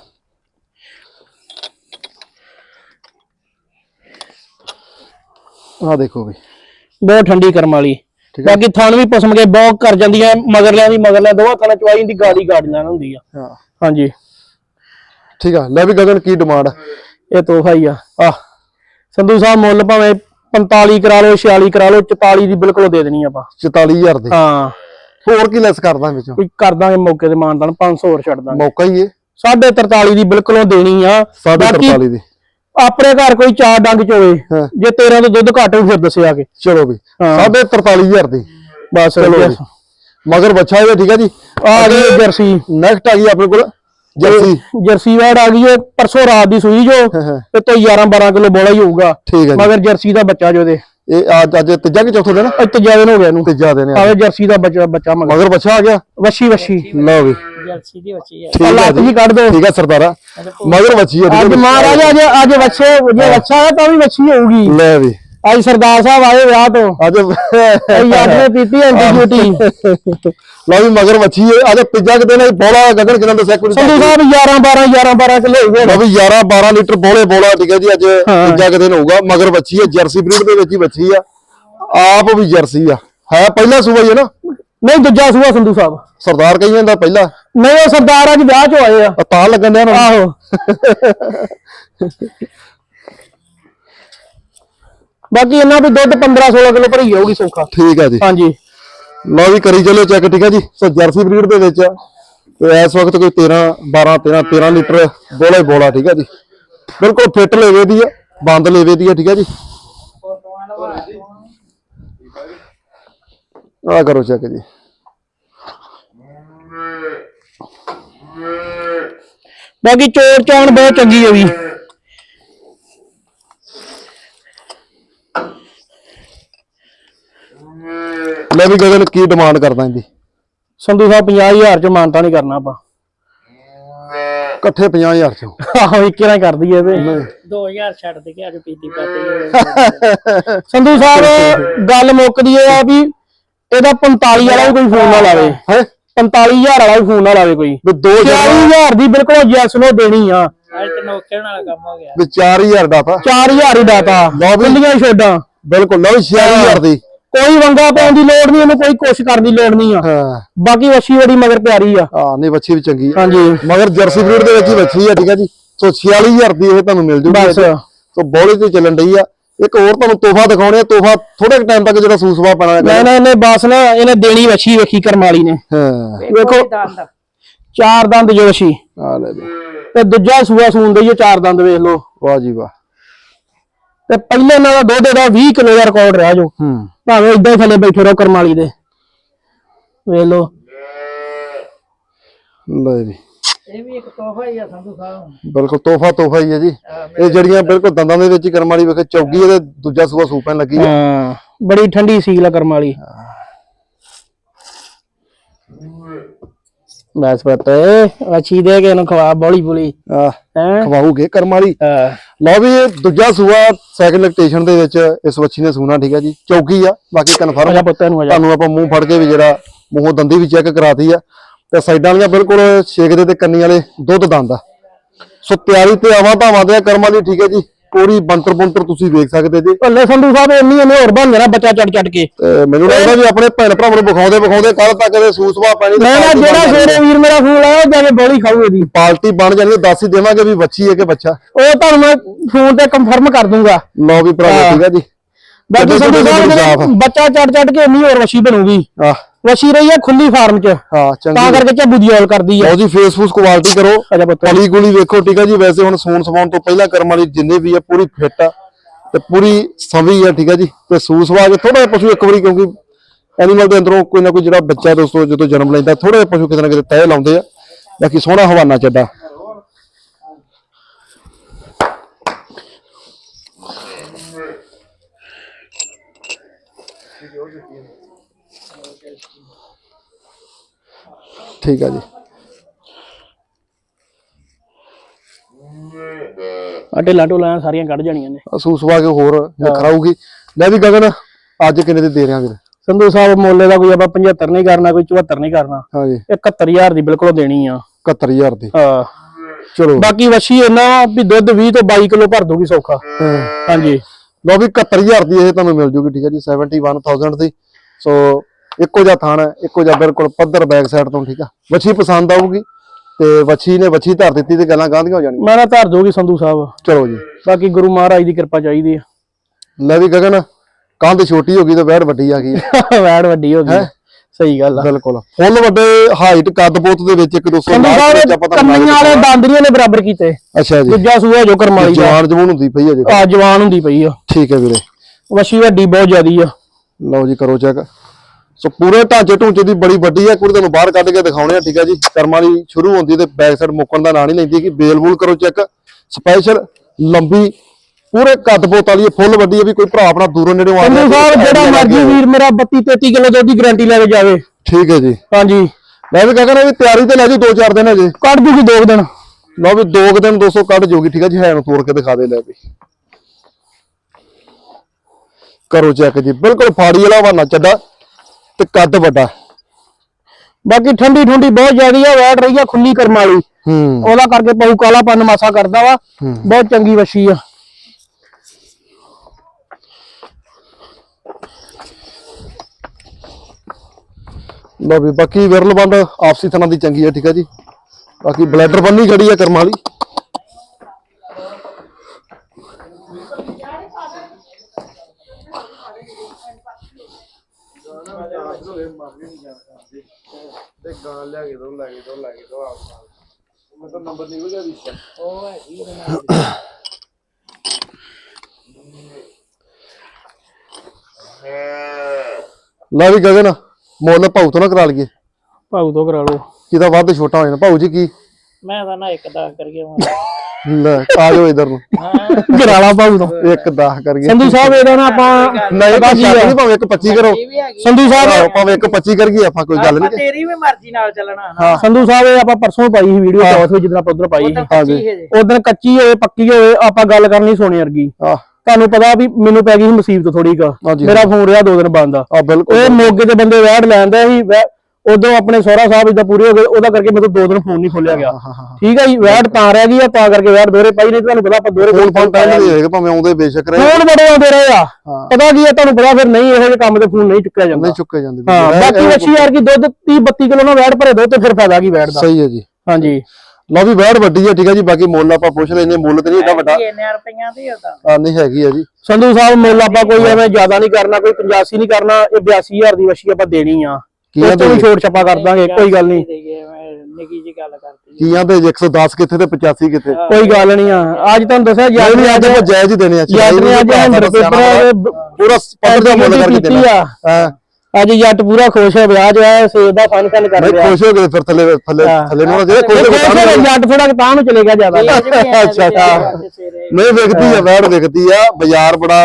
ਆ ਦੇਖੋ ਵੀ। ਬਹੁਤ ਠੰਡੀ ਕਰਮ ਵਾਲੀ। ਬਾਕੀ ਥਣ ਵੀ ਪਸਮ ਕੇ ਬਹੁਤ ਕਰ ਜਾਂਦੀਆਂ ਮਗਰਲਿਆਂ ਦੀ ਮਗਰਲਿਆਂ ਦੋਵਾਂ ਥਾਂ ਚਵਾਈ ਦੀ ਗਾੜੀ ਗਾੜੀਆਂ ਹੁੰਦੀ ਆ। ਹਾਂ। ਹਾਂਜੀ। ਠੀਕ ਆ ਲੈ ਵੀ ਗਗਨ ਕੀ ਡਿਮਾਂਡ ਇਹ ਤੋਹਫਾ ਹੀ ਆ। ਆ ਸੰਧੂ ਸਾਹਿਬ ਮੁੱਲ ਭਾਵੇਂ 45 ਕਰਾ ਲਓ 46 ਕਰਾ ਲਓ 44 ਦੀ ਬਿਲਕੁਲ ਦੇ ਦੇਣੀ ਆਪਾਂ। 44000 ਦੇ। ਹਾਂ। ਹੋਰ ਕੀ ਲੈਸ ਕਰਦਾ ਵਿੱਚੋਂ? ਕੋਈ ਕਰ ਦਾਂਗੇ ਮੌਕੇ ਤੇ ਮਾਨਦਾਨ 500 ਹੋਰ ਛੱਡ ਦਾਂਗੇ। ਮੌਕਾ ਹੀ ਏ ਸਾਢੇ 43 ਦੀ ਬਿਲਕੁਲੋਂ ਦੇਣੀ ਆ। ਸਾਢੇ ਬਾਕੀ 43 ਦੀ। ਆਪਣੇ ਘਰ ਕੋਈ ਚਾਰ ਡੰਗ ਚ ਹੋਵੇ ਹਾਂ। ਜੇ 13 ਤੋਂ ਦੁੱਧ ਘੱਟ ਹੋਊ ਫਿਰ ਦੱਸਿਆ ਕੇ। ਚਲੋ ਵੀ। ਹਾਂ। ਸਾਢੇ 43000 ਦੀ। ਬਸ ਚਲੋ ਜੀ। ਮਗਰ ਬੱਚਾ ਇਹ ਠੀਕ ਹੈ ਜੀ? ਆ ਗਈ ਜਰਸੀ। ਨੈਕਸਟ ਆ ਗਈ ਆਪਣੇ ਕੋਲ ਜਰਸੀ। ਜਰਸੀ ਵੈੜ ਆ ਗਈ ਉਹ ਪਰਸੋਂ ਰਾਤ ਦੀ ਸੂਈ ਜੋ ਹਾਂ, ਹਾਂ। ਤੇ ਤੋਂ 11 12 ਕਿਲੋ ਬੋਲਾ ਹੀ ਹੋਊਗਾ। ਠੀਕ ਹੈ ਜੀ। ਮਗਰ ਜਰਸੀ ਦਾ ਬੱਚਾ ਜੋ ਦੇ ਇਹ ਅੱਜ ਅੱਜ ਤੀਜਾ ਕਿ ਚੌਥਾ ਦਿਨ? ਇੱਥੇ ਜ਼ਿਆਦਾ ਹੋ ਗਿਆ ਇਹਨੂੰ। ਤੀਜਾ ਦਿਨ ਆ। ਆਵੇ ਜਰਸੀ ਦਾ ਬੱਚਾ ਬੱਚਾ ਮਗਰ ਮਗਰ ਬੱਚਾ ਆ ਗਿਆ? ਵੱਛੀ ਵੱਛੀ। ਲਓ ਵੀ। ਜਲਸੀ ਦੀ ਬੱਚੀ ਹੈ ਠੀਕ ਹੈ ਲੱਤ ਜੀ ਕੱਢ ਦਿਓ ਠੀਕ ਹੈ ਸਰਦਾਰਾ। ਮਗਰ ਬੱਚੀ ਹੈ ਠੀਕ ਅੱਜ ਮਹਾਰਾਜ ਅੱਜ ਅੱਜ ਵੱਛੇ ਜੇ ਵੱਛਾ ਹੈ ਤਾਂ ਵੀ ਵੱਛੀ ਹੋਊਗੀ। ਲੈ ਵੀ। ਅੱਜ ਸਰਦਾਰ ਸਾਹਿਬ ਆਏ ਵਿਆਹ ਤੋਂ। ਅੱਜ ਅੱਜ ਨੇ ਪੀਤੀ ਐਂਟੀ ਡਿਊਟੀ। ਲਓ ਵੀ ਮਗਰ ਬੱਚੀ ਹੈ। ਅੱਜ ਤੀਜਾ ਕਿ ਦਿਨ ਬੋਲਾ ਗਗਨ ਕਿਨਾਂ ਦੱਸਿਆ ਕੋਈ ਸੰਧੂ ਸਾਹਿਬ 11 12 11 12 ਕਿਲੋ ਹੋ ਗਏ। ਲਓ ਵੀ 11 12 ਲੀਟਰ ਬੋਲੇ ਬੋਲਾ ਠੀਕ ਹੈ ਜੀ ਅੱਜ ਹਾਂ। ਤੀਜਾ ਕਿ ਦਿਨ ਹੋਊਗਾ। ਮਗਰ ਬੱਚੀ ਹੈ ਜਰਸੀ ਬਰੀਡ ਦੇ ਵਿੱਚ ਹੀ ਬੱਚੀ ਆ। ਆਪ ਵੀ ਜਰਸੀ ਆ। ਹੈ ਪਹਿਲਾ ਸੂਆ ਹੀ ਹੈ ਨਾ? ਨਹੀਂ ਦੂਜਾ ਸੂਆ ਸੰਧੂ ਸਾਹਿਬ। ਸਰਦਾਰ ਕਹੀ ਜਾਂਦਾ ਪਹਿਲਾ। ਨਹੀਂ ਉਹ ਸਰਦਾਰ ਅੱਜ ਵਿਆਹ ਚ ਆਏ ਆ। ਤਾਂ ਲੱਗਣ ਡਿਆ ਨਾ। ਆਹੋ। ਬਾਕੀ ਇਹਨਾਂ ਵੀ ਦੁੱਧ 15 16 ਕਿਲੋ ਭਰੀ ਜਾਊਗੀ ਸੌਖਾ। ਠੀਕ ਹੈ ਜੀ। ਹਾਂਜੀ। ਲਓ ਵੀ ਕਰੀ ਚੱਲੋ ਚੈੱਕ ਠੀਕ ਹੈ ਜੀ? ਸੋ ਜਰਸੀ ਬਰੀਡ ਦੇ ਵਿੱਚ ਤੇ ਇਸ ਵਕਤ ਕੋਈ 13 12 13 13 ਲੀਟਰ ਬੋਲਾ ਬੋਲਾ, ਠੀਕ ਹੈ ਜੀ? ਬਿਲਕੁਲ ਫਿੱਟ ਲੇਵੇ ਦੀ ਆ, ਬੰਦ ਲੇਵੇ ਦੀ ਆ, ਠੀਕ ਹੈ ਜੀ? ਆ ਕਰੋ ਚੈੱਕ ਜੀ। ਬਾਕੀ ਚੋਰ ਚਾਣ ਬਹੁਤ ਚੰਗੀ ਹੋਈ ਲੈ ਵੀ ਗਗਨ ਕੀ ਡਿਮਾਂਡ ਕਰਦਾ ਇਹਦੀ? ਸੰਧੂ ਸਾਹਿਬ 50000 ਚ ਮਾਨਤਾ ਨਹੀਂ ਕਰਨਾ ਆਪਾਂ। ਇਕੱਠੇ 50000 ਚੋਂ। ਆਹੋ ਇੱਕ ਨਾਲ ਕਰ ਦਈਏ ਤੇ 2000 ਛੱਡ ਦੇ ਕੇ ਅੱਜ ਪੀਤੀ ਪਾਤੇ ਸੰਧੂ ਸਾਹਿਬ ਗੱਲ ਮੁੱਕਦੀ ਇਹ ਆ ਵੀ ਇਹਦਾ 45 ਵਾਲਾ ਵੀ ਕੋਈ ਫੋਨ ਨਾ ਲਾਵੇ। ਹੈ? 45000 ਵਾਲਾ ਵੀ ਫੋਨ ਨਾ ਲਾਵੇ ਕੋਈ। ਵੀ ਦੋ ਜਗ੍ਹਾ 40000 ਦੀ ਬਿਲਕੁਲ ਯੈਸ ਨੋ ਦੇਣੀ ਆ। ਅੱਜ ਤੇ ਨੌਕਰ ਨਾਲ ਕੰਮ ਹੋ ਗਿਆ। ਵੀ 4000 ਦਾ ਤਾਂ। 4000 ਹੀ ਦਾਤਾ ਵੀ। ਖੁੱਲੀਆਂ ਹੀ ਛੋਡਾਂ। ਬਿਲਕੁਲ ਲਓ 6000 ਦੀ। ਕੋਈ ਵੰਗਾ ਪਾਉਣ ਦੀ ਲੋੜ ਨਹੀਂ ਇਹਨੂੰ ਕੋਈ ਕੁਛ ਕਰਨ ਦੀ ਲੋੜ ਨਹੀਂ ਆ। ਹਾਂ। ਬਾਕੀ ਵੱਛੀ ਬੜੀ ਮਗਰ ਪਿਆਰੀ ਆ। ਆ ਨਹੀਂ ਬੱਚੀ ਵੀ ਚੰਗੀ ਆ। ਹਾਂਜੀ। ਮਗਰ ਜਰਸੀ ਬਰੀਡ ਦੇ ਵਿੱਚ ਹੀ ਬੱਚੀ ਆ ਠੀਕ ਹੈ ਜੀ। ਸੋ 46000 ਦੀ ਇਹ ਤੁਹਾਨੂੰ ਮਿਲ ਜੂਗੀ। ਬਸ। ਸੋ ਬੋਲੀ ਤੇ ਚੱਲਣ ਡਈ ਆ। ਇੱਕ ਹੋਰ ਤੁਹਾਨੂੰ ਤੋਹਫਾ ਦਿਖਾਉਣੇ ਆ। ਤੋਹਫਾ ਥੋੜੇ ਟਾਈਮ ਤੱਕ ਜਿਹੜਾ ਸੂਸਵਾ ਪੈਣਾ ਹੈ ਨਹੀਂ ਨਹੀਂ ਇਹਨੇ ਬਸ ਨਾ ਇਹਨੇ ਦੇਣੀ ਵੱਛੀ ਵੇਖੀ ਕਰਮਾਲੀ ਨੇ। ਹਾਂ। ਵੇਖੋ ਚਾਰ ਦੰਦ ਜੋ ਵੱਛੀ। ਆ ਲੈ ਤੇ ਦੂਜਾ ਸੂਆ ਸੂਣ ਦਈਏ ਚਾਰ ਦੰਦ ਵੇਖ ਲਓ। ਵਾਹ ਜੀ ਵਾਹ। ਤੇ ਪਹਿਲੇ ਦਾ ਦੁੱਧ ਦਾ 20 ਕਿਲੋ ਦਾ ਰਿਕਾਰਡ ਰਿਹਾ ਜੋ। ਹੂੰ। ਭਾਵੇਂ ਇਦਾਂ ਹੀ ਥੱਲੇ ਬੈਠੇ ਰਹੋ ਕਰਮਾਲੀ ਦੇ। ਵੇਖ ਲਓ। ਲੈ ਵੀ ਇਹ ਵੀ ਇੱਕ ਤੋਹਫਾ ਹੀ ਆ ਸੰਧੂ ਸਾਹਿਬ। ਬਿਲਕੁਲ ਤੋਹਫਾ ਤੋਹਫਾ ਹੀ ਹੈ ਜੀ ਇਹ ਜਿਹੜੀਆਂ ਬਿਲਕੁਲ ਦੰਦਾਂ ਦੇ ਵਿੱਚ ਹੀ ਕਰਮ ਵਾਲੀ ਵੇਖੇ ਚੌਗੀ ਇਹਦੇ ਦੂਜਾ ਸੂਆ ਸੂਪਣ ਲੱਗੀ ਆ। ਹਾਂ ਬੜੀ ਠੰਡੀ ਸੀਲ ਆ ਕਰਮਾਲੀ। ਬਸ ਪਤਾ ਅੱਛੀ ਦੇ ਕੇ ਇਹਨੂੰ ਖਵਾ ਬੋਲੀ ਬੋਲੀ। ਆ ਹੈ? ਖਵਾਉਗੇ ਕਰਮ ਵਾਲੀ? ਹਾਂ ਲਓ ਵੀ ਇਹ ਦੂਜਾ ਸੂਆ ਸੈਕਿੰਡ ਲੈਕਟੇਸ਼ਨ ਦੇ ਵਿੱਚ ਇਸ ਬੱਚੀ ਨੇ ਸੂਣਾ ਠੀਕ ਹੈ ਜੀ? ਚੌਕੀ ਆ ਬਾਕੀ ਕਨਫਰਮ ਅਜਾ ਤੁਹਾਨੂੰ ਆਪਾਂ ਮੂੰਹ ਫੜ ਕੇ ਵੀ ਜਿਹੜਾ ਮੂੰਹੋਂ ਦੰਦੀ ਵੀ ਚੈੱਕ ਕਰਾਤੀ ਆ। ਤੇ ਸਾਈਡਾਂ ਵਾਲੀਆਂ ਬਿਲਕੁਲ ਛੇਕਦੇ ਤੇ ਕੰਨੀ ਵਾਲੇ ਦੁੱਧ ਦੰਦ ਆ। ਸੋ ਤਿਆਰੀ ਤੇ ਆਵਾਂ ਧਾਵਾਂ ਦੇ ਕਰਮਾਂ ਦੀ ਠੀਕ ਹੈ ਜੀ? ਪੂਰੀ ਬੰਤਰ ਬੰਤਰ ਤੁਸੀਂ ਵੇਖ ਸਕਦੇ ਜੀ। ਭੱਲੇ ਸੰਧੂ ਸਾਹਿਬ ਇੰਨੀ ਇੰਨੀ ਹੋਰ ਬਣ ਜਾਣਾ ਬੱਚਾ ਚੜ ਚੜ ਕੇ। ਤੇ ਮੈਨੂੰ ਲੱਗਦਾ ਵੀ ਆਪਣੇ ਭੈਣ ਭਰਾਵਾਂ ਨੂੰ ਵਿਖਾਉਂਦੇ ਵਿਖਾਉਂਦੇ ਕੱਲ ਤੱਕ ਦੇ ਸੂਸਵਾ ਪੈਣੀ ਮੈਂ ਨਾ ਜਿਹੜਾ। ਸਵੇਰੇ ਵੀਰ ਮੇਰਾ ਫੋਨ ਉਹ ਜਾ ਕੇ ਬੋਲੀ ਖਾਊ ਇਹਦੀ। ਪਾਲਟੀ ਬਣ ਜਾਣੀ ਦੱਸ ਹੀ ਦੇਵਾਂਗੇ ਵੀ ਬੱਚੀ ਹੈ ਕਿ ਬੱਚਾ। ਉਹ ਤੁਹਾਨੂੰ ਮੈਂ ਫੋਨ ਤੇ ਕੰਫਰਮ ਕਰ ਦੂੰਗਾ। ਲਓ ਵੀ ਭਰਾ। ਠੀਕ ਹੈ ਜੀ। ਬਾਕੀ ਸੰਧੂ ਸਾਹਿਬ। ਬੱਚਾ ਚੜ ਚੜ ਕੇ ਇੰਨੀ ਹੋਰ ਵਸ਼ੀ ਬਣੂਗੀ। ਆਹ। ਵਸ਼ੀ ਰਹੀ ਹੈ ਖੁੱਲੀ ਫਾਰਮ 'ਚ। ਹਾਂ ਤਾਂ ਚੰਗੀ ਕਰਕੇ ਝੱਬੂ ਦੀ ਔਲ ਕਰਦੀ ਆ ਲਓ ਜੀ ਫੇਸਬੁੱਕ ਕੁਆਲਿਟੀ ਕਰੋ ਪੁੱਤ। ਪਲੀ ਗੁਲੀ ਵੇਖੋ ਠੀਕ ਹੈ ਜੀ? ਵੈਸੇ ਹੁਣ ਸੌਣ ਸਵਾਉਣ ਤੋਂ ਪਹਿਲਾਂ ਕਰਮ ਵਾਲੀ ਜਿੰਨੇ ਵੀ ਆ ਪੂਰੀ ਫਿੱਟ ਆ ਤੇ ਪੂਰੀ ਸਵੀ ਆ ਠੀਕ ਹੈ ਜੀ? ਤੇ ਸੂਸਵਾ ਕੇ ਥੋੜਾ ਜਿਹਾ ਪਸ਼ੂ ਇੱਕ ਵਾਰੀ ਕਿਉਂਕਿ ਐਨੀਮਲ ਦੇ ਅੰਦਰੋਂ ਕੋਈ ਨਾ ਕੋਈ ਜਿਹੜਾ ਬੱਚਾ ਦੋਸਤੋ ਜਦੋਂ ਜਨਮ ਲੈਂਦਾ ਥੋੜਾ ਜਿਹਾ ਪਸ਼ੂ ਕਿਤੇ ਨਾ ਕਿਤੇ ਤਹਿ ਲਾਉਂਦੇ ਆ। ਬਾਕੀ ਸੋਹਣਾ ਹਵਾਨਾ ਚੱਡਾ। ਠੀਕ ਆ ਜੀ। ਆਟੇ ਲਾਟੋ ਲਾਂ ਸਾਰੀਆਂ ਕੱਢ ਜਾਣੀਆਂ ਨੇ। ਸੂਸਵਾ ਕੇ ਹੋਰ ਨਿਖਰਾਊਗੀ। ਲੈ ਵੀ ਗਗਨ ਅੱਜ ਕਿੰਨੇ ਦੇ ਦੇ ਰਿਆਂ ਵੀਰ? ਸੰਧੂ ਸਾਹਿਬ ਮੋਲੇ ਦਾ ਕੋਈ ਆਪਾਂ 75 ਨਹੀਂ ਕਰਨਾ ਕੋਈ 74 ਨਹੀਂ ਕਰਨਾ। ਹਾਂਜੀ 71000 ਦੀ ਬਿਲਕੁਲ ਦੇਣੀ ਆ। 71000 ਦੀ। ਹਾਂ। ਚਲੋ। ਬਾਕੀ ਵਸ਼ੀ ਇਹਨਾਂ ਵੀ ਦੁੱਧ 20 ਤੋਂ 22 ਕਿਲੋ ਭਰ ਦੂਗੀ ਸੌਖਾ। ਹਾਂਜੀ। ਲੋ ਵੀ 71000 ਦੀ ਇਹ ਤੁਹਾਨੂੰ ਮਿਲ ਜੂਗੀ ਠੀਕ ਹੈ ਜੀ 71000 ਦੀ। ਸੋ ਇੱਕੋ ਜਿਹਾ ਥਾਣ ਹੈ ਇੱਕੋ ਜਿਹਾ ਬਿਲਕੁਲ ਪੱਧਰ ਬੈਕ ਸਾਈਡ ਤੋਂ ਠੀਕ ਆ? ਵੱਛੀ ਪਸੰਦ ਆਊਗੀ ਤੇ ਵੱਛੀ ਨੇ ਵੱਛੀ ਧਰ ਦਿੱਤੀ ਤੇ ਗੱਲਾਂ ਗਾਂਧੀਆਂ ਹੋ ਜਾਣਗੀਆਂ ਮੈਂ ਨਾ ਧਰ ਦੋਗੀ ਸੰਧੂ ਸਾਹਿਬ। ਚਲੋ ਜੀ। ਬਾਕੀ ਗੁਰੂ ਮਹਾਰਾਜ ਦੀ ਕਿਰਪਾ ਚਾਹੀਦੀ ਆ। ਲੈ ਵੀ ਗਗਨ ਕੰਧ ਛੋਟੀ ਹੋ ਗਈ ਤੇ ਵੈੜ ਵੱਡੀ ਆ ਗਈ। ਵੈੜ ਵੱਡੀ ਹੋ ਗਈ। ਸਹੀ ਗੱਲ ਆ। ਬਿਲਕੁਲ। ਫੁੱਲ ਵੱਡੇ ਹਾਈਟ ਕੱਦ ਬੋਤ ਦੇ ਵਿੱਚ ਇੱਕ 200 ਸੰਧੂ ਸਾਹਿਬ ਕੰਨੀਆਂ ਵਾਲੇ ਬਾਂਦਰੀਆਂ ਨੇ ਬਰਾਬਰ ਕੀਤੇ। ਅੱਛਾ ਜੀ। ਦੂਜਾ ਸੂਆ ਜੋ ਕਰਮਾਲੀ ਦਾ। ਜਵਾਨ ਜਮੂਨ ਹੁੰਦੀ ਪਈ ਹੈ ਜੀ। ਆ ਜਵਾਨ ਹੁੰਦੀ ਪਈ ਆ। ਠੀਕ ਹੈ ਵੀਰੇ। ਵਸ਼ੀ ਵੱਡੀ ਬਹੁਤ ਜ਼ਿਆਦੀ ਆ। ਲਓ ਜੀ ਕਰੋ ਚੈੱਕ ਸੋ ਪੂਰੇ ਢਾਂਚੇ ਢੂੰਚੇ ਦੀ ਬੜੀ ਵੱਡੀ ਹੈ। ਕੁੜੀ ਤੁਹਾਨੂੰ ਬਾਹਰ ਕੱਢ ਕੇ ਦਿਖਾਉਣੇ ਆ ਠੀਕ ਹੈ ਜੀ। ਕਰਮਾਂ ਦੀ ਸ਼ੁਰੂ ਹੁੰਦੀ ਤੇ ਬੈਕ ਸਾਈਡ ਮੁੱਕਣ ਦਾ ਨਾਂ ਨਹੀਂ ਲੈਂਦੀ ਕਿ ਬੇਲ ਬੂਲ ਕਰੋ ਚੈੱਕ ਸਪੈਸ਼ਲ ਲੰਬੀ ਪੂਰੇ ਕੱਦ ਬੋਤ ਵਾਲੀ ਫੁੱਲ ਵੱਡੀ ਹੈ ਵੀ ਕੋਈ ਭਰਾ ਆਪਣਾ ਦੂਰੋਂ ਨੇੜੋਂ ਆ ਸੰਧੂ ਸਾਹਿਬ ਜਿਹੜਾ ਮਰਜ਼ੀ ਵੀਰ ਮੇਰਾ 32 33 ਕਿਲੋ ਦੁੱਧ ਦੀ ਗਾਰੰਟੀ ਲੈ ਕੇ ਜਾਵੇ। ਠੀਕ ਹੈ ਜੀ। ਹਾਂਜੀ। ਮੈਂ ਵੀ ਕਹਿੰਦਾ ਵੀ ਤਿਆਰੀ ਤੇ ਲੈ ਜੀ 2-4 ਦਿਨ ਹਜੇ। ਕੱਢ ਦੂਗੀ ਦੋ ਕੁ ਦਿਨ। ਲਓ ਵੀ 2 ਦਿਨ 200 ਕੱਢ ਜੋਗੀ ਠੀਕ ਹੈ ਜੀ। ਹੈ ਨੂੰ ਤੋੜ ਕੇ ਦਿਖਾ ਦੇ ਲੈ ਵੀ। ਕਰੋ ਚੈੱਕ ਜੀ। ਬਿਲਕੁਲ ਫਾੜੀ ਵਾਲਾ ਹਵਾਨਾ ਚੱਡਾ। ਤੇ ਕੱਦ ਵੱਡਾ। ਬਾਕੀ ਠੰਡੀ ਠੰਡੀ ਬਹੁਤ ਜ਼ਿਆਦੀ ਆ ਵੈਟ ਰਹੀ ਆ ਖੁੱਲੀ ਕਰਮ ਵਾਲੀ। ਹੂੰ। ਉਹਦਾ ਕਰਕੇ ਪਹੂ ਕਾਲਾ ਪੰਨ ਮਾਸਾ ਕਰਦਾ ਵਾ ਬਹੁਤ ਚੰਗੀ ਵਸ਼ੀ ਆ। ਵੀ ਬਾਕੀ ਵਿਰਲ ਬੰਦ ਆਪਸੀ ਥਣਾ ਦੀ ਚੰਗੀ ਹੈ ਠੀਕ ਹੈ ਜੀ। ਬਾਕੀ ਬਲੈਡਰ ਬੰਨੀ ਖੜੀ ਹੈ ਕਰਮ ਵਾਲੀ। ਤੇ ਗਾਂ ਲਿਆ ਕੇ ਦੋ ਲੈ ਕੇ ਦੋ ਲੈ ਕੇ ਦੋ ਆਪ ਮੈਂ ਤਾਂ ਨੰਬਰ ਨਹੀਂ ਵਜਾ ਦਿੱਤਾ ਉਹ ਹੈਗੀ ਉਹਦੇ ਨਾਲ ਲੈ ਵੀ ਗਗਨ ਮੁੱਲ ਭਾਉ ਤੋਂ ਨਾ ਕਰਾ ਲਈਏ। ਭਾਊ ਤੋਂ ਕਰਾ ਲਓ। ਕਿਦਾ ਵੱਧ ਛੋਟਾ ਹੋ ਜਾਣਾ? ਭਾਉ ਜੀ ਕੀ? ਮੈਂ ਤਾਂ ਨਾ ਇੱਕ ਦਾ ਕਰਕੇ ਆਉਣਾ ਲੈ ਆ ਜਾਓ ਇਧਰ ਨੂੰ। ਹਾਂ। ਕਰਾਲਾ ਭਾਊ ਤੋਂ। ਇੱਕ 10 ਕਰੀਏ। ਸੰਧੂ ਸਾਹਿਬ ਇਹਦਾ ਨਾ ਆਪਾਂ ਨਹੀਂ ਆ? ਨਹੀਂ ਭਾਵੇਂ ਇੱਕ 25 ਕਰੋ। ਇਹ ਵੀ ਹੈਗੀ ਸੰਧੂ ਸਾਹਿਬ ਭਾਵੇਂ ਇੱਕ 25 ਕਰੀਏ ਆਪਾਂ ਕੋਈ ਗੱਲ ਆਪਾਂ ਨਹੀਂ ਤੇਰੀ ਵੀ ਮਰਜ਼ੀ ਨਾਲ ਚੱਲਣਾ ਨਾ ਸੰਧੂ ਸਾਹਿਬ ਇਹ ਆਪਾਂ ਪਰਸੋਂ ਪਾਈ ਸੀ ਵੀਡੀਓ ਚੌਥ ਵਿੱਚ ਜਦੋਂ ਆਪਾਂ ਉਧਰ ਪਾਈ ਸੀ। ਹੈ ਜੇ ਉਦੋਂ ਕੱਚੀ ਹੋਵੇ ਪੱਕੀ ਹੋਵੇ ਆਪਾਂ ਗੱਲ ਕਰਨੀ ਸੋਨੇ ਵਰਗੀ। ਆ ਤੁਹਾਨੂੰ ਪਤਾ ਵੀ ਮੈਨੂੰ ਪੈ ਗਈ ਸੀ ਮੁਸੀਬਤ ਥੋੜੀ ਕਾ। ਹਾਂਜੀ। ਮੇਰਾ ਫੋਨ ਰਿਹਾ ਦੋ ਦਿਨ ਬੰਦ। ਆ ਆ ਬਿਲਕੁਲ। ਇਹ ਮੋਗੇ ਦੇ ਬੰਦੇ ਵੈੜ ਲੈਂਦਾ ਸੀ ਉਦੋਂ ਆਪਣੇ ਸਹੁਰਾ ਸਾਹਿਬ ਇਦਾਂ ਪੂਰੇ ਹੋ ਗਏ ਉਹਦਾ ਕਰਕੇ ਤੋਂ ਦੋ ਦਿਨ ਫੋਨ ਨਹੀਂ ਖੋਲਿਆ ਗਿਆ। ਹਾਂ ਹਾਂ ਠੀਕ ਹੈ ਜੀ ਵੈੜ ਤਾਂ ਰਹਿ ਗਈ ਆ ਤਾਂ ਕਰਕੇ ਵੈੜ ਦੋਰੇ ਪਾਈ ਨਹੀਂ ਤੁਹਾਨੂੰ ਪਤਾ ਆਪਾਂ ਦੋਰੇ ਫੋਨ ਫੋਨ ਟਾਈਮ ਨਹੀਂ ਹੋਏਗਾ ਭਾਵੇਂ ਆਉਂਦੇ ਬੇਸ਼ੱਕ ਰਹੇ। ਫੋਨ ਬੜੇ ਆਉਂਦੇ ਰਹੇ ਆ। ਹਾਂ। ਪਤਾ ਕੀ ਆ ਤੁਹਾਨੂੰ ਪਤਾ ਫਿਰ ਨਹੀਂ ਇਹੋ ਜਿਹੇ ਕੰਮ ਤੇ ਫੋਨ ਨਹੀਂ ਚੁੱਕਿਆ ਜਾਂਦਾ। ਨਹੀਂ ਚੁੱਕੇ ਜਾਂਦੇ। ਹਾਂ ਬਾਕੀ ਵੱਛੀ ਯਾਰ ਕੀ ਦੁੱਧ 30 32 ਕਿਲੋ ਨਾਲ ਵੈੜ ਭਰੇ ਦੋ ਤੇ ਫਿਰ ਫਾਇਦਾ ਕੀ ਵੈੜ ਦਾ। ਸਹੀ ਹੈ ਜੀ। ਹਾਂਜੀ। ਲਓ ਵੀ ਵੈੜ ਵੱਡੀ ਹੈ ਠੀਕ ਹੈ ਜੀ ਬਾਕੀ ਮੁੱਲ ਆਪਾਂ ਪੁੱਛ ਲੈਨੇ ਮੁੱਲ ਤੇ ਨਹੀਂ ਏਡਾ ਵੱਡਾ। ਇਹ ਇੰਨੇ ਰੁਪਈਆਂ ਦੀ ਉਹਦਾ। ਆ ਨਹੀਂ ਹੈਗੀ ਹੈ ਜੀ। ਸੰਧੂ ਸਾਹਿਬ ਮੁੱਲ ਆਪਾਂ ਕੋਈ ਐਵੇਂ ਜ਼ਿਆਦਾ ਨਹੀਂ ਕਰਨਾ ਕੋਈ 85 ਨਹੀਂ ਕਰਨਾ ਇਹ 82000 ਦੀ ਵੱਛੀ ਆਪਾਂ ਦੇਣੀ ਆ। ਕੀ ਉਹ ਤੋਂ ਵੀ ਆਂਦੇ ਛੋਟ ਛੱਪਾ ਕਰ ਦਾਂਗੇ ਕੋਈ ਗੱਲ ਨਹੀਂ ਨਿੱਕੀ ਜੀ ਗੱਲ ਕਰਤੀ। ਕੀ ਆਂਦੇ 110 ਕਿੱਥੇ ਤੇ 85 ਕਿੱਥੇ? ਕੋਈ ਗੱਲ ਨਹੀਂ ਆ। ਅੱਜ ਤੁਹਾਨੂੰ ਦੱਸਿਆ ਯਾਰ ਨਹੀਂ ਅੱਜ ਆਪਾਂ ਜਾਇਜ਼ ਹੀ ਦੇਣੇ ਆ ਜੱਟ ਨੇ ਅੱਜ ਹੈਂਡਰ ਪੇਪਰ ਪੂਰਾ ਪੱਧਰ ਦਾ ਮੁੱਲ ਕਰਕੇ ਕੀਤੀ ਦੇਣਾ। ਆ ਹਾਂ। ਅੱਜ ਜੱਟ ਪੂਰਾ ਖੁਸ਼ ਹੈ ਵਿਆਹ ਜੋ ਹੈ ਸੇਬ ਦਾ ਫਨ ਫਨ ਕਰ ਨਹੀਂ ਰਿਹਾ। ਖੁਸ਼ ਹੋ ਗਏ ਫਿਰ ਥੱਲੇ ਥੱਲੇ ਥੱਲੇ ਨੂੰ ਜਿਹੜੇ ਖੁਸ਼ ਹੋ ਜੱਟ ਥੋੜਾ ਤਾਂ ਨੂੰ ਚਲੇ ਗਿਆ ਜ਼ਿਆਦਾ। ਅੱਛਾ, ਅੱਛਾ। ਨਹੀਂ ਵਿਕਦੀ ਆ ਵੈੜ ਵਿਕਦੀ ਆ ਬਾਜ਼ਾਰ ਬੜਾ।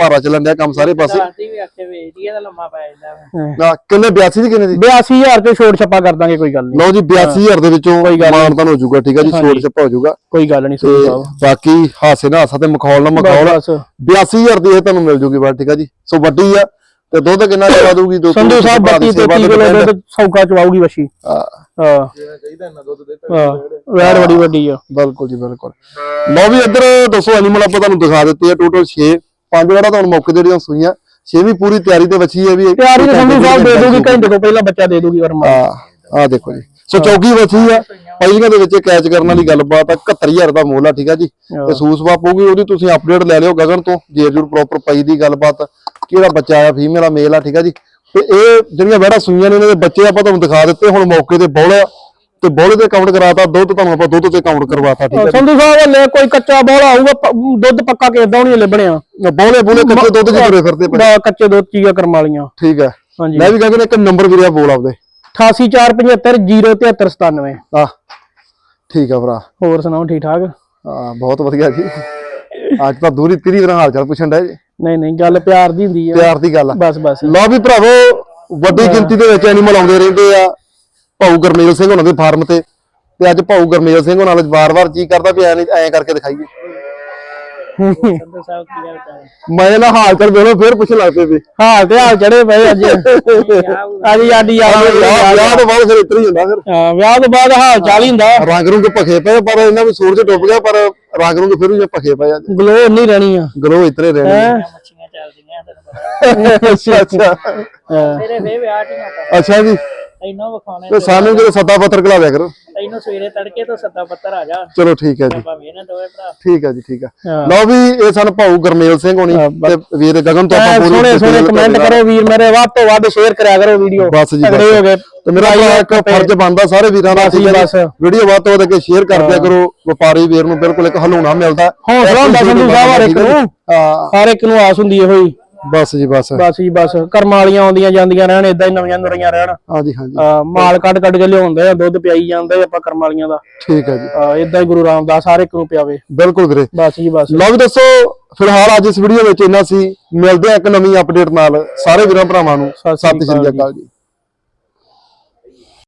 ਭਾਰਾ ਚੱਲਣ ਡਿਆ ਕੰਮ ਸਾਰੇ ਪਾਸੇ। ਦਾਦੀ ਵੀ ਆਖੇ ਵੇਚਦੀ ਆ ਤਾਂ ਲੰਮਾ ਪੈ ਜਾਂਦਾ ਵਾ। ਨਾ ਕਿੰਨੇ 82 ਦੀ ਕਿੰਨੇ ਦੀ? 82000 ਤੇ ਛੋਟ ਛੱਪਾ ਕਰ ਦਾਂਗੇ ਕੋਈ ਗੱਲ ਨਹੀਂ। ਲਓ ਜੀ 82000 ਦੇ ਵਿੱਚੋਂ ਮਾਨਤਾਨ ਹੋ ਜਾਊਗਾ ਠੀਕ ਹੈ ਜੀ ਛੋਟ ਛੱਪਾ ਹੋ ਜਾਊਗਾ। ਕੋਈ ਗੱਲ ਨਹੀਂ ਤੇ ਸਾਹਿਬ ਬਾਕੀ ਹਾਸੇ ਨਾਲ ਹਾਸਾ ਤੇ ਮਖੌਲ ਨਾਲ ਮਖੌਲ ਬਸ। 82000 ਦੀ ਇਹ ਤੁਹਾਨੂੰ ਮਿਲ ਜੂਗੀ ਬਾਤ ਠੀਕ ਹੈ ਜੀ। ਸੋ ਵੱਡੀ ਆ ਤੇ ਦੁੱਧ ਕਿੰਨਾ ਚਵਾ ਦੂਗੀ ਦੋ ਸੰਧੂ ਸਾਹਿਬ 32 33 ਕਿਲੋ ਦੁੱਧ ਸੌਕਾ ਚਵਾਉਗੀ ਵਸ਼ੀ ਹਾਂ। ਹਾਂ। ਵੈੜ ਬੜੀ ਵੱਡੀ ਆ। ਬਿਲਕੁਲ ਜੀ ਬਿਲਕੁਲ। ਲਓ ਵੀ ਇੱਧਰ ਦੱਸੋ ਐਨੀਮਲ ਆਪਾਂ ਤੁਹਾਨੂੰ ਦਿਖਾ ਦਿੱਤੇ ਆ ਟੋਟਲ 6 ਪੰਜ ਜਿਹੜਾ ਤੁਹਾਨੂੰ ਮੌਕੇ ਤੇ ਜਿਹੜੀਆਂ ਸੂਈਆਂ 6 ਵੀ ਪੂਰੀ ਤਿਆਰੀ ਤੇ ਬੱਚੀ ਹੈ ਵੀ ਤਿਆਰੀ ਤਾਂ ਸੰਧੂ ਸਾਹਿਬ ਦੇ ਦੂਗੀ ਘੰਟੇ ਤੋਂ ਪਹਿਲਾਂ ਬੱਚਾ ਦੇ ਦੂਗੀ ਵਰਮਾ। ਆ ਆ ਦੇਖੋ ਜੀ। ਸੋ ਚੌਕੀ ਬੱਚੀ ਆ। ਪਹਿਲੀਆਂ ਦੇ ਵਿੱਚ ਕੈਚ ਕਰਨ ਵਾਲੀ ਗੱਲਬਾਤ ਆ 71000 ਦਾ ਮੁੱਲ ਆ ਠੀਕ ਆ ਜੀ। ਤੇ ਸੂਸ ਵਾਪੂਗੀ ਉਹਦੀ ਤੁਸੀਂ ਅਪਡੇਟ ਲੈ ਲਿਓ ਗਗਨ ਤੋਂ ਜੇਰ ਜੂਰ ਪ੍ਰੋਪਰ ਪਈ ਦੀ ਗੱਲਬਾਤ। ਕਿਹੜਾ ਬੱਚਾ ਆ ਫੀਮੇਲ ਆ ਮੇਲ ਆ ਠੀਕ ਆ ਜੀ। ਤੇ ਇਹ ਜਿਹੜੀਆਂ ਵੜਾ ਸੂਈਆਂ ਨੇ ਇਹਨਾਂ ਦੇ ਬੱਚੇ ਆਪਾਂ ਤੁਹਾਨੂੰ ਦਿਖਾ ਦਿੱਤੇ ਹੁਣ ਮੌਕੇ ਤੇ ਬੋਲਿਆ ਤੇ ਬੋਲੇ ਤੇ ਕਾਊਂਟ ਕਰਾਤਾ ਦੁੱਧ ਤੁਹਾਨੂੰ ਆਪਾਂ ਦੁੱਧ ਤੇ ਕਾਊਂਟ ਕਰਵਾਤਾ ਠੀਕ ਆ ਸੰਧੂ ਸਾਹਿਬ ਲੈ ਕੋਈ ਕੱਚਾ ਬੋਲਾ ਆਊਗਾ ਪ- ਦੁੱਧ ਪੱਕਾ ਕੇ ਇਦਾਂ ਨਹੀਂ ਲੱਭਣਿਆ ਬੋਲੇ ਬੋਲੇ ਕੱਚੇ ਦੁੱਧ ਚ ਤੁਰੇ ਫਿਰਦੇ ਪਏ ਦਾ ਕੱਚੇ ਦੁੱਧ ਚੀਆ ਕਰਮ ਵਾਲੀਆਂ। ਠੀਕ ਹੈ ਹਾਂਜੀ। ਮੈਂ ਵੀ ਕਹਿੰਦਾ ਇੱਕ ਨੰਬਰ ਵੀਰਿਆ ਬੋਲ ਆਪਦੇ। 8847507397 ਆ ਠੀਕ ਆ ਭਰਾ। ਹੋਰ ਸੁਣਾਓ ਠੀਕ ਠਾਕ? ਹਾਂ ਬਹੁਤ ਵਧੀਆ ਜੀ। ਅੱਜ ਤਾਂ ਦੂਰੀ ਤੀਰੀ ਵੀਰਾਂ ਹਾਲ ਚਾਲ ਪੁੱਛਣ ਦਾ ਜੀ। ਨਹੀਂ ਨਹੀਂ ਗੱਲ ਪਿਆਰ ਦੀ ਹੁੰਦੀ ਆ। ਪਿਆਰ ਦੀ ਗੱਲ ਆ। ਬਸ ਬਸ। ਲਓ ਵੀ ਭਰਾਵੋ ਵੱਡੀ ਗਿਣਤੀ ਦੇ ਵਿੱਚ ਐਨੀਮਲ ਆਉਂਦੇ ਰਹਿੰਦੇ ਆ। ਭਾਊ ਗਰਮੇਲ ਸਿੰਘ ਉਹਨਾਂ ਦੇ ਫਾਰਮ ਤੇ। ਤੇ ਅੱਜ ਭਾਊ ਗਰਮੇਲ ਸਿੰਘ ਉਹਨਾਂ ਨਾਲ ਵਾਰ-ਵਾਰ ਜੀ ਕਰਦਾ ਵੀ ਐ ਐਂ ਕਰਕੇ ਦਿਖਾਈਏ। ਸੰਧੂ ਸਾਹਿਬ ਕੀ ਹਾਲ ਚਾਲ ਹੈ ਮੈਂ ਨਾ ਹਾਲ ਚਾਲ ਵੇਖੋ ਫੇਰ ਪੁੱਛਣ ਲੱਗ ਪਏ ਵੀ। ਹਾਲ ਤੇ ਹਾਲ ਚੜੇ ਪਏ ਅੱਜ। ਅੱਜ ਯਾਦ ਵਿਆਹ ਵਿਆਹ ਤੋਂ ਬਾਅਦ ਫਿਰ ਇਤਰ ਹੀ ਹੁੰਦਾ ਫਿਰ। ਹਾਂ, ਵਿਆਹ ਤੋਂ ਬਾਅਦ ਹਾਲ ਚਾਲ ਹੀ ਹੁੰਦਾ। ਰੰਗ ਰੁੰਗ ਭਖੇ ਪਏ ਪਰ ਇਹਨਾਂ ਵੀ ਸੂਰਜ ਡੁੱਬ ਗਿਆ ਪਰ ਰੰਗ ਰੁੰਗ ਫਿਰ ਵੀ ਭਖੇ ਪਏ ਅੱਜ ਗਲੋ ਨਹੀਂ ਰਹਿਣੀ ਆ। ਗਰੋ ਇਤਰੇ ਰਹਿਣੇ ਮੱਛੀਆਂ ਚੱਲਦੀਆਂ ਤੈਨੂੰ ਪਤਾ। ਅੱਛਾ ਅੱਛਾ। ਹਾਂ। ਤੇਰੇ ਵੇ ਵਿਆਹ ਨਹੀਂ ਹੁੰਦਾ ਅੱਛਾ ਜੀ। ਤੈਨੂੰ ਵਿਖਾਉਣੇ ਤੇ ਸਾਨੂੰ ਕਿਤੇ ਸੱਦਾ ਪੱਤਰ ਕਲਾ ਦਿਆ ਕਰੋ। ਤੈਨੂੰ ਸਵੇਰੇ ਤੜਕੇ ਤੋਂ ਸੱਦਾ ਪੱਤਰ ਆ ਜਾ। ਚਲੋ ਠੀਕ ਹੈ ਜੀ। ਭਾਵੇਂ ਇਹਨਾਂ ਦੋਵੇਂ ਭਰਾ। ਠੀਕ ਹੈ ਜੀ ਠੀਕ ਹੈ। ਹਾਂ। ਲਓ ਵੀ ਇਹ ਸਨ ਭਾਊ ਗਰਮੇਲ ਸਿੰਘ ਹੋਣੀ ਤੇ ਵੀਰ ਗਗਨ ਤੋਂ ਆਪਾਂ ਪੂਰੀ ਸੋਹਣੇ ਸੋਹਣੇ ਕਮੈਂਟ ਕਰੋ ਵੀਰ ਮੇਰੇ ਵੱਧ ਤੋਂ ਵੱਧ ਸ਼ੇਅਰ ਕਰਿਆ ਕਰੋ ਵੀਡੀਓ ਬਸ ਜੀ ਤਗੜੇ ਬਸ। ਹੋ ਗਏ। ਤੇ ਮੇਰਾ ਇੱਕ ਫਰਜ਼ ਬਣਦਾ ਸਾਰੇ ਵੀਰਾਂ ਦਾ ਠੀਕ ਹੈ ਬਸ। ਵੀਡੀਓ ਵੱਧ ਤੋਂ ਵੱਧ ਕੇ ਸ਼ੇਅਰ ਕਰ ਦਿਆ ਕਰੋ। ਵਪਾਰੀ ਵੀਰ ਨੂੰ ਬਿਲਕੁਲ ਇੱਕ ਹਲੂਣਾ ਮਿਲਦਾ। ਹੌਸਲਾ ਹੁੰਦਾ ਸੰਧੂ ਸਾਹਿਬ ਹਰ ਇੱਕ ਨੂੰ। ਹਾਂ। ਹਰ ਇੱਕ ਨੂੰ ਆਸ ਹੁੰਦੀ ਹੈ ਹੋਈ ਬਸ ਜੀ ਬਸ। ਬਸ ਜੀ ਬਸ। ਕਰਮਾਂ ਵਾਲੀਆਂ ਆਉਂਦੀਆਂ ਜਾਂਦੀਆਂ ਰਹਿਣ ਇਦਾਂ ਹੀ ਨਵੀਆਂ ਨੁਰੀਆਂ ਰਹਿਣ। ਹਾਂਜੀ ਹਾਂਜੀ। ਅਹ ਮਾਲ ਕੱਢ ਕੱਢ ਕੇ ਲਿਆਉਂਦੇ ਆ ਦੁੱਧ ਪਿਆਈ ਜਾਂਦੇ ਆ ਆਪਾਂ ਕਰਮਾਂ ਵਾਲੀਆਂ ਦਾ। ਠੀਕ ਹੈ ਜੀ। ਇਦਾਂ ਹੀ ਗੁਰੂ ਰਾਮਦਾਸ ਹਰ ਇੱਕ ਨੂੰ ਪਿਆਵੇ। ਬਿਲਕੁਲ ਵੀਰੇ। ਬਸ ਜੀ ਬਸ। ਲਓ ਵੀ ਦੱਸੋ ਫਿਲਹਾਲ ਅੱਜ ਇਸ ਵੀਡੀਓ ਵਿੱਚ ਇੰਨਾ ਸੀ। ਮਿਲਦੇ ਆ ਇੱਕ ਨਵੀਂ ਅਪਡੇਟ ਨਾਲ ਸਾਰੇ ਵੀਰਾਂ ਭਰਾਵਾਂ ਨੂੰ। ਸਤਿ ਸ੍ਰੀ ਸਤਿ ਸ਼੍ਰੀ ਅਕਾਲ ਜੀ।